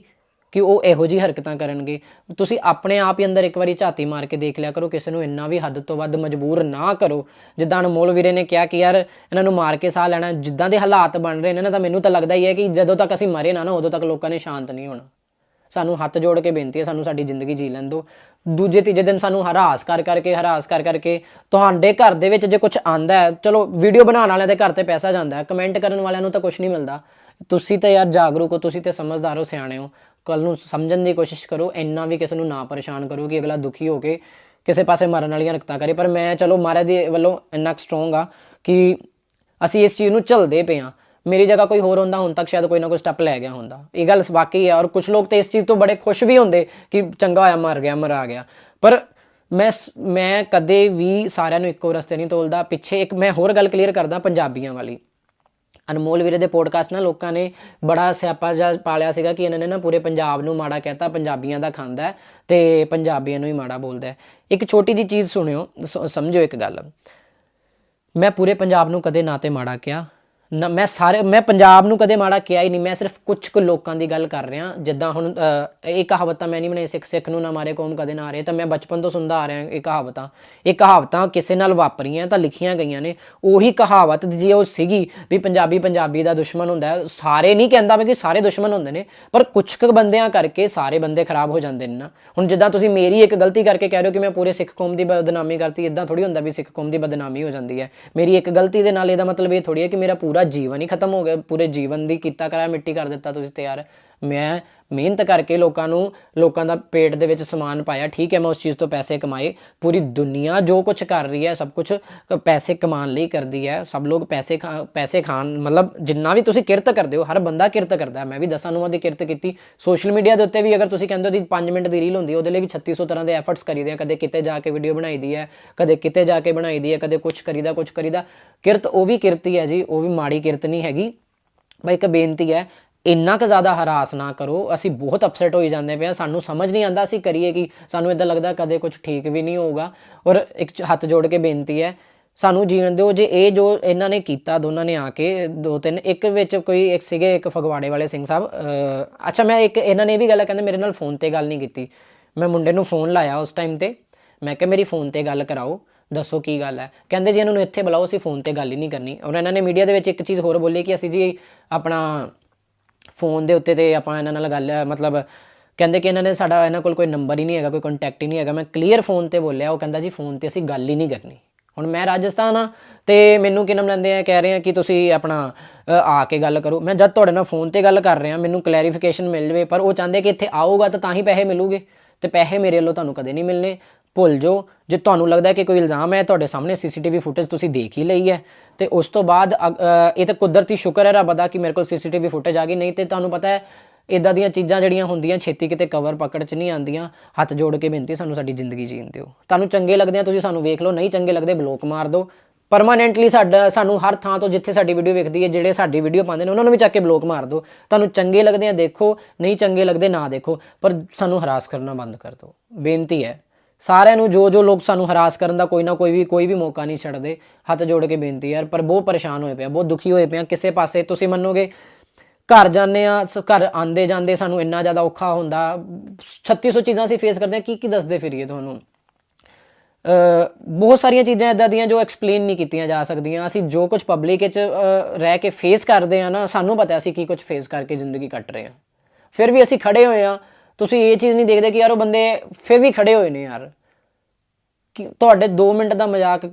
Speaker 5: ਕਿ ਉਹ ਇਹੋ ਜਿਹੀ ਹਰਕਤਾਂ ਕਰਨਗੇ। ਤੁਸੀਂ ਆਪਣੇ ਆਪ ਹੀ ਅੰਦਰ ਇੱਕ ਵਾਰੀ ਝਾਤੀ ਮਾਰ ਕੇ ਦੇਖ ਲਿਆ ਕਰੋ, ਕਿਸੇ ਨੂੰ ਇੰਨਾ ਵੀ ਹੱਦ ਤੋਂ ਵੱਧ ਮਜਬੂਰ ਨਾ ਕਰੋ। ਜਿੱਦਾਂ ਅਨਮੋਲ ਵੀਰੇ ਨੇ ਕਿਹਾ ਕਿ ਯਾਰ ਇਹਨਾਂ ਨੂੰ ਮਾਰ ਕੇ ਸਾਹ ਲੈਣਾ, ਜਿੱਦਾਂ ਦੇ ਹਾਲਾਤ ਬਣ ਰਹੇ ਨੇ ਨਾ, ਤਾਂ ਮੈਨੂੰ ਤਾਂ ਲੱਗਦਾ ਹੀ ਹੈ ਕਿ ਜਦੋਂ ਤੱਕ ਅਸੀਂ ਮਰੇ ਨਾ ਨਾ, ਉਦੋਂ ਤੱਕ ਲੋਕਾਂ ਨੇ ਸ਼ਾਂਤ ਨਹੀਂ ਹੋਣਾ। ਸਾਨੂੰ ਹੱਥ ਜੋੜ ਕੇ ਬੇਨਤੀ ਹੈ ਸਾਨੂੰ ਸਾਡੀ ਜ਼ਿੰਦਗੀ ਜੀ ਲੈਣ ਦਿਓ। ਦੂਜੇ, ਤੀਜੇ ਦਿਨ ਸਾਨੂੰ ਹਰਾਸ ਕਰ ਕਰਕੇ ਹਰਾਸ ਕਰ ਕਰਕੇ ਤੁਹਾਡੇ ਘਰ ਦੇ ਵਿੱਚ ਜੇ ਕੁਝ ਆਂਦਾ ਹੈ, ਚਲੋ ਵੀਡੀਓ ਬਣਾਉਣ ਵਾਲਿਆਂ ਦੇ ਘਰ ਤੇ ਪੈਸਾ ਜਾਂਦਾ ਹੈ ਕਮੈਂਟ ਕਰਨ ਵਾਲਿਆਂ ਨੂੰ ਤਾਂ ਕੁਝ ਨਹੀਂ ਮਿਲਦਾ। ਤੁਸੀਂ ਤਾਂ ਯਾਰ ਜਾਗਰੂਕ ਹੋ, ਤੁਸੀਂ ਤੇ ਸਮਝਦਾਰ ਹੋ, ਸਿਆਣੇ ਹੋ। ਕੱਲ ਨੂੰ ਸਮਝਣ ਦੀ ਕੋਸ਼ਿਸ਼ ਕਰੋ, ਇੰਨਾ ਵੀ ਕਿਸੇ ਨੂੰ ਨਾ ਪਰੇਸ਼ਾਨ ਕਰੋ ਕਿ ਅਗਲਾ ਦੁਖੀ ਹੋ ਕੇ ਕਿਸੇ ਪਾਸੇ ਮਰਨ ਵਾਲੀਆਂ ਹਰਕਤਾਂ ਕਰੇ। ਪਰ ਮੈਂ, ਚਲੋ ਮਹਾਰਾਜ ਦੇ ਵੱਲੋਂ ਇੰਨਾ ਸਟਰੋਂਗ ਆ ਕਿ ਅਸੀਂ ਇਸ ਚੀਜ਼ ਨੂੰ ਝੱਲਦੇ ਪਏ ਹਾਂ। ਮੇਰੀ ਜਗ੍ਹਾ ਕੋਈ ਹੋਰ ਹੁੰਦਾ ਹੁਣ ਤੱਕ ਸ਼ਾਇਦ ਕੋਈ ਨਾ ਕੋਈ ਸਟੈਪ ਲੈ ਗਿਆ ਹੁੰਦਾ ਇਹ ਗੱਲ ਵਾਕਈ ਹੈ ਔਰ ਕੁਝ ਲੋਕ ਤੇ ਇਸ ਚੀਜ਼ ਤੋਂ ਬੜੇ ਖੁਸ਼ ਵੀ ਹੁੰਦੇ ਕਿ ਚੰਗਾ ਹੋਇਆ ਮਰ ਗਿਆ ਮਰ ਆ ਗਿਆ ਪਰ ਮੈਂ ਸ- ਮੈਂ ਕਦੇ ਵੀ ਸਾਰਿਆਂ ਨੂੰ ਇੱਕੋ ਰਸਤੇ ਨਹੀਂ ਤੋਲਦਾ ਪਿੱਛੇ ਇੱਕ ਮੈਂ ਹੋਰ ਗੱਲ ਕਲੀਅਰ ਕਰਦਾ ਪੰਜਾਬੀਆਂ ਵਾਲੀ ਅਨਮੋਲ ਵੀਰੇ ਦੇ ਪੋਡਕਾਸਟ ਨਾਲ ਲੋਕਾਂ ਨੇ ਬੜਾ ਸਿਆਪਾ ਜਿਹਾ ਪਾਲਿਆ ਸੀਗਾ ਕਿ ਇਹਨਾਂ ਨੇ ਨਾ ਪੂਰੇ ਪੰਜਾਬ ਨੂੰ ਮਾੜਾ ਕਹਿਤਾ ਪੰਜਾਬੀਆਂ ਦਾ ਖਾਂਦਾ ਹੈ ਤੇ ਪੰਜਾਬੀਆਂ ਨੂੰ ਹੀ ਮਾੜਾ ਬੋਲਦਾ ਇੱਕ ਛੋਟੀ ਜੀ ਚੀਜ਼ ਸੁਣਿਓ ਸ- ਸਮਝੋ ਇੱਕ ਗੱਲ ਮੈਂ ਪੂਰੇ ਪੰਜਾਬ ਨੂੰ ਕਦੇ ਨਾ ਤੇ ਮਾੜਾ ਕਿਹਾ ਮੈਂ ਸਾਰੇ ਮੈਂ ਪੰਜਾਬ ਨੂੰ ਕਦੇ ਮਾੜਾ ਕਿਹਾ ਹੀ ਨਹੀਂ ਮੈਂ ਸਿਰਫ ਕੁਝ ਕੁ ਲੋਕਾਂ ਦੀ ਗੱਲ ਕਰ ਰਿਹਾ ਜਿੱਦਾਂ ਹੁਣ ਅ, ਇਹ ਕਹਾਵਤਾਂ ਮੈਂ ਨਹੀਂ ਬਣਾਈ ਸਿੱਖ ਸਿੱਖ ਨੂੰ ਨਾ ਮਾਰੇ ਕੌਮ ਕਦੇ ਨਾ ਹਾਰੇ ਤਾਂ ਮੈਂ ਬਚਪਨ ਤੋਂ ਸੁਣਦਾ ਆ ਰਿਹਾ ਇਹ ਕਹਾਵਤਾਂ। ਇਹ ਕਹਾਵਤਾਂ ਕਿਸੇ ਨਾਲ ਵਾਪਰੀਆਂ ਤਾਂ ਲਿਖੀਆਂ ਗਈਆਂ ਨੇ ਉਹੀ ਕਹਾਵਤ ਜੇ ਉਹ ਸੀਗੀ ਵੀ ਪੰਜਾਬੀ ਪੰਜਾਬੀ ਦਾ ਦੁਸ਼ਮਣ ਹੁੰਦਾ ਸਾਰੇ ਨਹੀਂ ਕਹਿੰਦਾ ਮੈਂ ਕਿ ਸਾਰੇ ਦੁਸ਼ਮਣ ਹੁੰਦੇ ਨੇ ਪਰ ਕੁਝ ਕੁ ਬੰਦਿਆਂ ਕਰਕੇ ਸਾਰੇ ਬੰਦੇ ਖਰਾਬ ਹੋ ਜਾਂਦੇ ਨੇ ਨਾ। ਹੁਣ ਜਿੱਦਾਂ ਤੁਸੀਂ ਮੇਰੀ ਇੱਕ ਗਲਤੀ ਕਰਕੇ ਕਹਿ ਰਹੇ ਹੋ ਕਿ ਮੈਂ ਪੂਰੇ ਸਿੱਖ ਕੌਮ ਦੀ ਬਦਨਾਮੀ ਕਰਤੀ ਇਦਾਂ ਥੋੜੀ ਹੁੰਦਾ ਵੀ ਸਿੱਖ ਕੌਮ ਦੀ ਬਦਨਾਮੀ ਹੋ ਜਾਂਦੀ ਹੈ। ਮੇਰੀ ਇੱਕ ਗਲਤੀ ਦੇ ਨਾਲ ਇਹਦਾ ਮਤਲਬ ਇਹ ਥੋੜੀ ਹੈ ਕਿ ਮੇਰਾ ਪੂਰਾ ਜੀਵਨ ਹੀ ਖਤਮ ਹੋ ਗਿਆ, ਪੂਰੇ ਜੀਵਨ ਦੀ ਕੀਤਾ ਕਰਾਇਆ, ਮਿੱਟੀ ਕਰ ਦਿੱਤਾ, ਤੁਸੀਂ ਤੇ ਯਾਰ ਮੈਂ ਮਿਹਨਤ ਕਰਕੇ ਲੋਕਾਂ ਨੂੰ, ਲੋਕਾਂ ਦਾ ਪੇਟ ਦੇ ਵਿੱਚ ਸਮਾਨ ਪਾਇਆ। ਠੀਕ ਹੈ, ਮੈਂ ਉਸ ਚੀਜ਼ ਤੋਂ ਪੈਸੇ ਕਮਾਏ। ਪੂਰੀ ਦੁਨੀਆ ਜੋ ਕੁਝ ਕਰ ਰਹੀ ਹੈ, ਸਭ ਕੁਝ ਪੈਸੇ ਕਮਾਉਣ ਲਈ ਕਰਦੀ ਹੈ। ਸਭ ਲੋਕ ਪੈਸੇ ਖਾ, ਪੈਸੇ ਖਾਣ, ਮਤਲਬ ਜਿੰਨਾ ਵੀ ਤੁਸੀਂ ਕਿਰਤ ਕਰਦੇ ਹੋ, ਹਰ ਬੰਦਾ ਕਿਰਤ ਕਰਦਾ। ਮੈਂ ਵੀ ਦਸਾਂ ਨੂੰ ਦੀ ਕਿਰਤ ਕੀਤੀ। ਸੋਸ਼ਲ ਮੀਡੀਆ ਦੇ ਉੱਤੇ ਵੀ ਅਗਰ ਤੁਸੀਂ ਕਹਿੰਦੇ ਹੋ ਦੀ 5 ਮਿੰਟ ਦੀ ਰੀਲ ਹੁੰਦੀ ਉਹਦੇ ਲਈ ਵੀ 3600 ਤਰ੍ਹਾਂ ਦੇ ਐਫਰਟਸ ਕਰੀਦੇ ਆ ਕਦੇ ਕਿਤੇ ਜਾ ਕੇ ਵੀਡੀਓ ਬਣਾਈਦੀ ਹੈ, ਕਦੇ ਕਿਤੇ ਜਾ ਕੇ ਬਣਾਈਦੀ ਹੈ, ਕਦੇ ਕੁਝ ਕਰੀਦਾ ਕੁਝ ਕਰੀਦਾ ਕਿਰਤ ਉਹ ਵੀ ਕਿਰਤੀ ਹੈ ਜੀ, ਉਹ ਵੀ ਮਾੜੀ ਕਿਰਤ ਨਹੀਂ ਹੈਗੀ। ਬਈ ਇੱਕ ਬੇਨਤੀ ਹੈ ਇੰਨਾ ਕੁ ਜ਼ਿਆਦਾ ਹਰਾਸ ਨਾ ਕਰੋ, ਅਸੀਂ ਬਹੁਤ ਅਪਸੈਟ ਹੋਈ ਜਾਂਦੇ ਪਏ ਹਾਂ। ਸਾਨੂੰ ਸਮਝ ਨਹੀਂ ਆਂਦਾ ਅਸੀਂ ਕਰੀਏ ਕੀ। ਸਾਨੂੰ ਇਦਾਂ ਲੱਗਦਾ ਕਦੇ ਕੁਝ ਠੀਕ ਵੀ ਨਹੀਂ ਹੋਊਗਾ। ਔਰ ਇੱਕ ਹੱਥ ਜੋੜ ਕੇ ਬੇਨਤੀ ਹੈ, ਸਾਨੂੰ ਜੀਣ ਦਿਓ। ਜੇ ਇਹ ਜੋ ਇਹਨਾਂ ਨੇ ਕੀਤਾ, ਦੋਨਾਂ ਨੇ ਆ ਕੇ ਦੋ ਤਿੰਨ, ਇੱਕ ਵਿੱਚ ਕੋਈ ਇੱਕ ਸੀਗੇ, ਇੱਕ ਫਗਵਾੜੇ ਵਾਲੇ ਸਿੰਘ ਸਾਹਿਬ ਅੱਛਾ, ਮੈਂ ਇੱਕ, ਇਹਨਾਂ ਨੇ ਇਹ ਵੀ ਗੱਲ ਕਹਿੰਦੇ ਮੇਰੇ ਨਾਲ ਫੋਨ ਤੇ ਗੱਲ ਨਹੀਂ ਕੀਤੀ। ਮੈਂ ਮੁੰਡੇ ਨੂੰ ਫੋਨ ਲਾਇਆ ਉਸ ਟਾਈਮ ਤੇ। ਮੈਂ ਕਿਹਾ, ਮੇਰੀ ਫੋਨ ਤੇ ਗੱਲ ਕਰਾਓ, ਦੱਸੋ ਕੀ ਗੱਲ ਹੈ? ਕਹਿੰਦੇ ਜੀ, ਇਹਨਾਂ ਨੂੰ ਇੱਥੇ ਬੁਲਾਓ, ਅਸੀਂ ਫੋਨ ਤੇ ਗੱਲ ਹੀ ਨਹੀਂ ਕਰਨੀ। ਔਰ ਇਹਨਾਂ ਨੇ ਮੀਡੀਆ ਦੇ ਵਿੱਚ ਇੱਕ ਚੀਜ਼ ਹੋਰ ਬੋਲੀ ਕਿ ਅਸੀਂ ਜੀ ਆਪਣਾ ਫੋਨ ਦੇ ਉੱਤੇ ਤੇ ਆਪਾਂ ਇਹਨਾਂ ਨਾਲ ਗੱਲ, ਮਤਲਬ ਕਹਿੰਦੇ ਕਿ ਇਹਨਾਂ ਨੇ ਸਾਡਾ ਇਹਨਾਂ ਕੋਲ ਕੋਈ ਨੰਬਰ ਹੀ ਨਹੀਂ ਹੈਗਾ, ਕੋਈ ਕੰਟੈਕਟ ਹੀ ਨਹੀਂ ਹੈਗਾ। ਮੈਂ ਕਲੀਅਰ ਫੋਨ ਤੇ ਬੋਲਿਆ, ਉਹ ਕਹਿੰਦਾ ਜੀ ਫੋਨ ਤੇ ਅਸੀਂ ਗੱਲ ਹੀ ਨਹੀਂ ਕਰਨੀ। ਹੁਣ ਮੈਂ ਰਾਜਸਥਾਨ ਆ ਤੇ ਮੈਨੂੰ ਕੀ ਨਾਮ ਲੈਂਦੇ ਆ, ਕਹਿ ਰਹੇ ਆ ਕਿ ਤੁਸੀਂ ਆਪਣਾ ਆ ਕੇ ਗੱਲ ਕਰੋ। ਮੈਂ ਜਦ ਤੁਹਾਡੇ ਨਾਲ ਫੋਨ ਤੇ ਗੱਲ ਕਰ ਰਿਹਾ, ਮੈਨੂੰ ਕਲੈਰੀਫਿਕੇਸ਼ਨ ਮਿਲ ਜਵੇ, ਪਰ ਉਹ ਚਾਹੁੰਦੇ ਕਿ ਇੱਥੇ ਆਊਗਾ ਤਾਂ ਤਾਂ ਹੀ ਪੈਸੇ ਮਿਲੂਗੇ। ਤੇ ਪੈਸੇ ਮੇਰੇ ਵੱਲੋਂ ਤੁਹਾਨੂੰ ਕਦੇ ਨਹੀਂ ਮਿਲਨੇ ਭੁੱਲ ਜਾਓ। ਜੇ ਤੁਹਾਨੂੰ ਲੱਗਦਾ ਕਿ ਕੋਈ ਇਲਜ਼ਾਮ ਹੈ, ਤੁਹਾਡੇ ਸਾਹਮਣੇ ਸੀਸੀਟੀਵੀ ਫੁਟੇਜ ਤੁਸੀਂ ਦੇਖ ਹੀ ਲਈ ਹੈ, ਤੇ ਉਸ ਤੋਂ ਬਾਅਦ, ਅ- ਇਹ ਤਾਂ ਕੁਦਰਤੀ ਸ਼ੁਕਰ ਹੈ ਰੱਬ ਦਾ ਕਿ ਮੇਰੇ ਕੋਲ ਸੀਸੀਟੀਵੀ ਫੁਟੇਜ ਆ ਗਈ। ਨਹੀਂ ਤੇ ਤੁਹਾਨੂੰ ਪਤਾ ਹੈ ਇਦਾਂ ਦੀਆਂ ਚੀਜ਼ਾਂ ਜਿਹੜੀਆਂ ਹੁੰਦੀਆਂ, ਛੇਤੀ ਕਿਤੇ ਕਵਰ ਪਕੜ 'ਚ ਨਹੀਂ ਆਉਂਦੀਆਂ। ਹੱਥ ਜੋੜ ਕੇ ਬੇਨਤੀ, ਸਾਨੂੰ ਸਾਡੀ ਜ਼ਿੰਦਗੀ ਜੀਣ ਦਿਓ। ਤੁਹਾਨੂੰ ਚੰਗੇ ਲੱਗਦੇ ਆ, ਤੁਸੀਂ ਸਾਨੂੰ ਵੇਖ ਲਓ। ਨਹੀਂ ਚੰਗੇ ਲੱਗਦੇ, ਬਲੋਕ ਮਾਰ ਦਿਓ। ਪਰਮਾਨੈਂਟਲੀ ਸਾਡਾ, ਸਾਨੂੰ ਹਰ ਥਾਂ ਤੋਂ ਜਿੱਥੇ ਸਾਡੀ ਵੀਡੀਓ ਵੇਖਦੀ ਹੈ, ਜਿਹੜੇ ਸਾਡੀ ਵੀਡੀਓ ਪਾਉਂਦੇ ਨੇ, ਉਹਨਾਂ ਨੂੰ ਵੀ ਚੱਕ ਕੇ ਬਲੋਕ ਮਾਰ ਦਿਓ। ਤੁਹਾਨੂੰ ਚੰਗੇ ਲੱਗਦੇ ਆ, ਦੇਖੋ। ਨਹੀਂ ਚੰਗੇ ਲੱਗਦੇ, ਨਾ ਦੇਖੋ। ਪਰ ਸਾਨੂੰ ਹਰਾਸ ਕਰਨਾ ਬੰਦ ਕਰ ਦਿਓ। ਬੇਨਤੀ ਹੈ ਸਾਰਿਆਂ ਨੂੰ ਜੋ ਜੋ ਲੋਕ ਸਾਨੂੰ ਹਰਾਸ ਕਰਨ ਦਾ ਕੋਈ ਨਾ ਕੋਈ ਵੀ ਕੋਈ ਵੀ ਮੌਕਾ ਨਹੀਂ ਛੱਡਦੇ, ਹੱਥ ਜੋੜ ਕੇ ਬੇਨਤੀ ਯਾਰ, ਪਰ ਬਹੁਤ ਪਰੇਸ਼ਾਨ ਹੋਏ ਪਿਆ ਬਹੁਤ ਦੁਖੀ ਹੋਏ ਪਿਆ ਕਿਸੇ ਪਾਸੇ। ਤੁਸੀਂ ਮੰਨੋਗੇ, ਘਰ ਜਾਂਦੇ ਆ, ਸ- ਘਰ ਆਂਦੇ ਜਾਂਦੇ ਸਾਨੂੰ ਇੰਨਾ ਜ਼ਿਆਦਾ ਔਖਾ ਹੁੰਦਾ। 3600 ਚੀਜ਼ਾਂ ਅਸੀਂ ਫੇਸ ਕਰਦੇ ਆ ਕੀ ਕੀ ਦੱਸਦੇ ਫਿਰੀਏ ਤੁਹਾਨੂੰ? ਬਹੁਤ ਸਾਰੀਆਂ ਚੀਜ਼ਾਂ ਇਦਾਂ ਦੀਆਂ ਜੋ ਐਕਸਪਲੇਨ ਨਹੀਂ ਕੀਤੀਆਂ ਜਾ ਸਕਦੀਆਂ। ਅਸੀਂ ਜੋ ਕੁਝ ਪਬਲਿਕ ਵਿੱਚ ਰਹਿ ਕੇ ਫੇਸ ਕਰਦੇ ਆ ਨਾ, ਸਾਨੂੰ ਪਤਾ ਅਸੀਂ ਕੀ ਕੁਝ ਫੇਸ ਕਰਕੇ ਜ਼ਿੰਦਗੀ ਕੱਟ ਰਹੇ ਆ ਫਿਰ ਵੀ ਅਸੀਂ ਖੜੇ ਹੋਏ ਆ ਤੁਸੀਂ ਇਹ ਚੀਜ਼ ਨਹੀਂ ਦੇਖਦੇ ਕਿ ਯਾਰ ਉਹ ਬੰਦੇ ਫਿਰ ਵੀ ਖੜੇ ਹੋਏ ਨੇ ਯਾਰ। ਕਿ ਤੁਹਾਡੇ 2 ਮਿੰਟ ਦਾ ਮਜ਼ਾਕ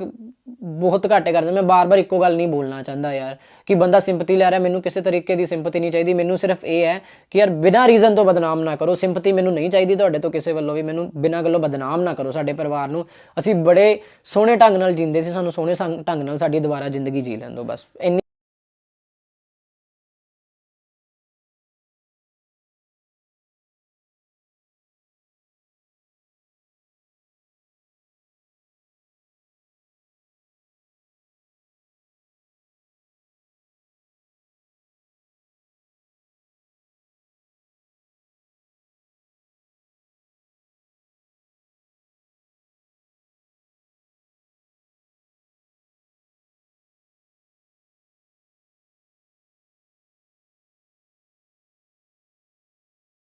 Speaker 5: ਬਹੁਤ ਘੱਟ ਕਰਦੇ। ਮੈਂ ਬਾਰ-ਬਾਰ ਇੱਕੋ ਗੱਲ ਨਹੀਂ ਬੋਲਣਾ ਚਾਹੁੰਦਾ ਯਾਰ। ਕਿ ਬੰਦਾ ਸਿੰਪਥੀ ਲੈ ਰਿਹਾ, ਮੈਨੂੰ ਕਿਸੇ ਤਰੀਕੇ ਦੀ ਸਿੰਪਥੀ ਨਹੀਂ ਚਾਹੀਦੀ। ਮੈਨੂੰ ਸਿਰਫ ਇਹ ਹੈ ਕਿ ਯਾਰ ਬਿਨਾਂ ਰੀਜ਼ਨ ਤੋਂ ਬਦਨਾਮ ਨਾ ਕਰੋ। ਸਿੰਪਥੀ ਮੈਨੂੰ ਨਹੀਂ ਚਾਹੀਦੀ ਤੁਹਾਡੇ ਤੋਂ ਕਿਸੇ ਵੱਲੋਂ ਵੀ। ਮੈਨੂੰ ਬਿਨਾਂ ਗੱਲੋਂ ਬਦਨਾਮ ਨਾ ਕਰੋ ਸਾਡੇ ਪਰਿਵਾਰ ਨੂੰ। ਅਸੀਂ ਬੜੇ ਸੋਹਣੇ ਢੰਗ ਨਾਲ ਜਿੰਦੇ ਸੀ। ਸਾਨੂੰ ਸੋਹਣੇ ਸੰਗ- ਢੰਗ ਨਾਲ ਸਾਡੀ ਦੁਬਾਰਾ ਜ਼ਿੰਦਗੀ ਜੀ ਲੈਣ ਦਿਓ ਬਸ। ਇੰਨੀ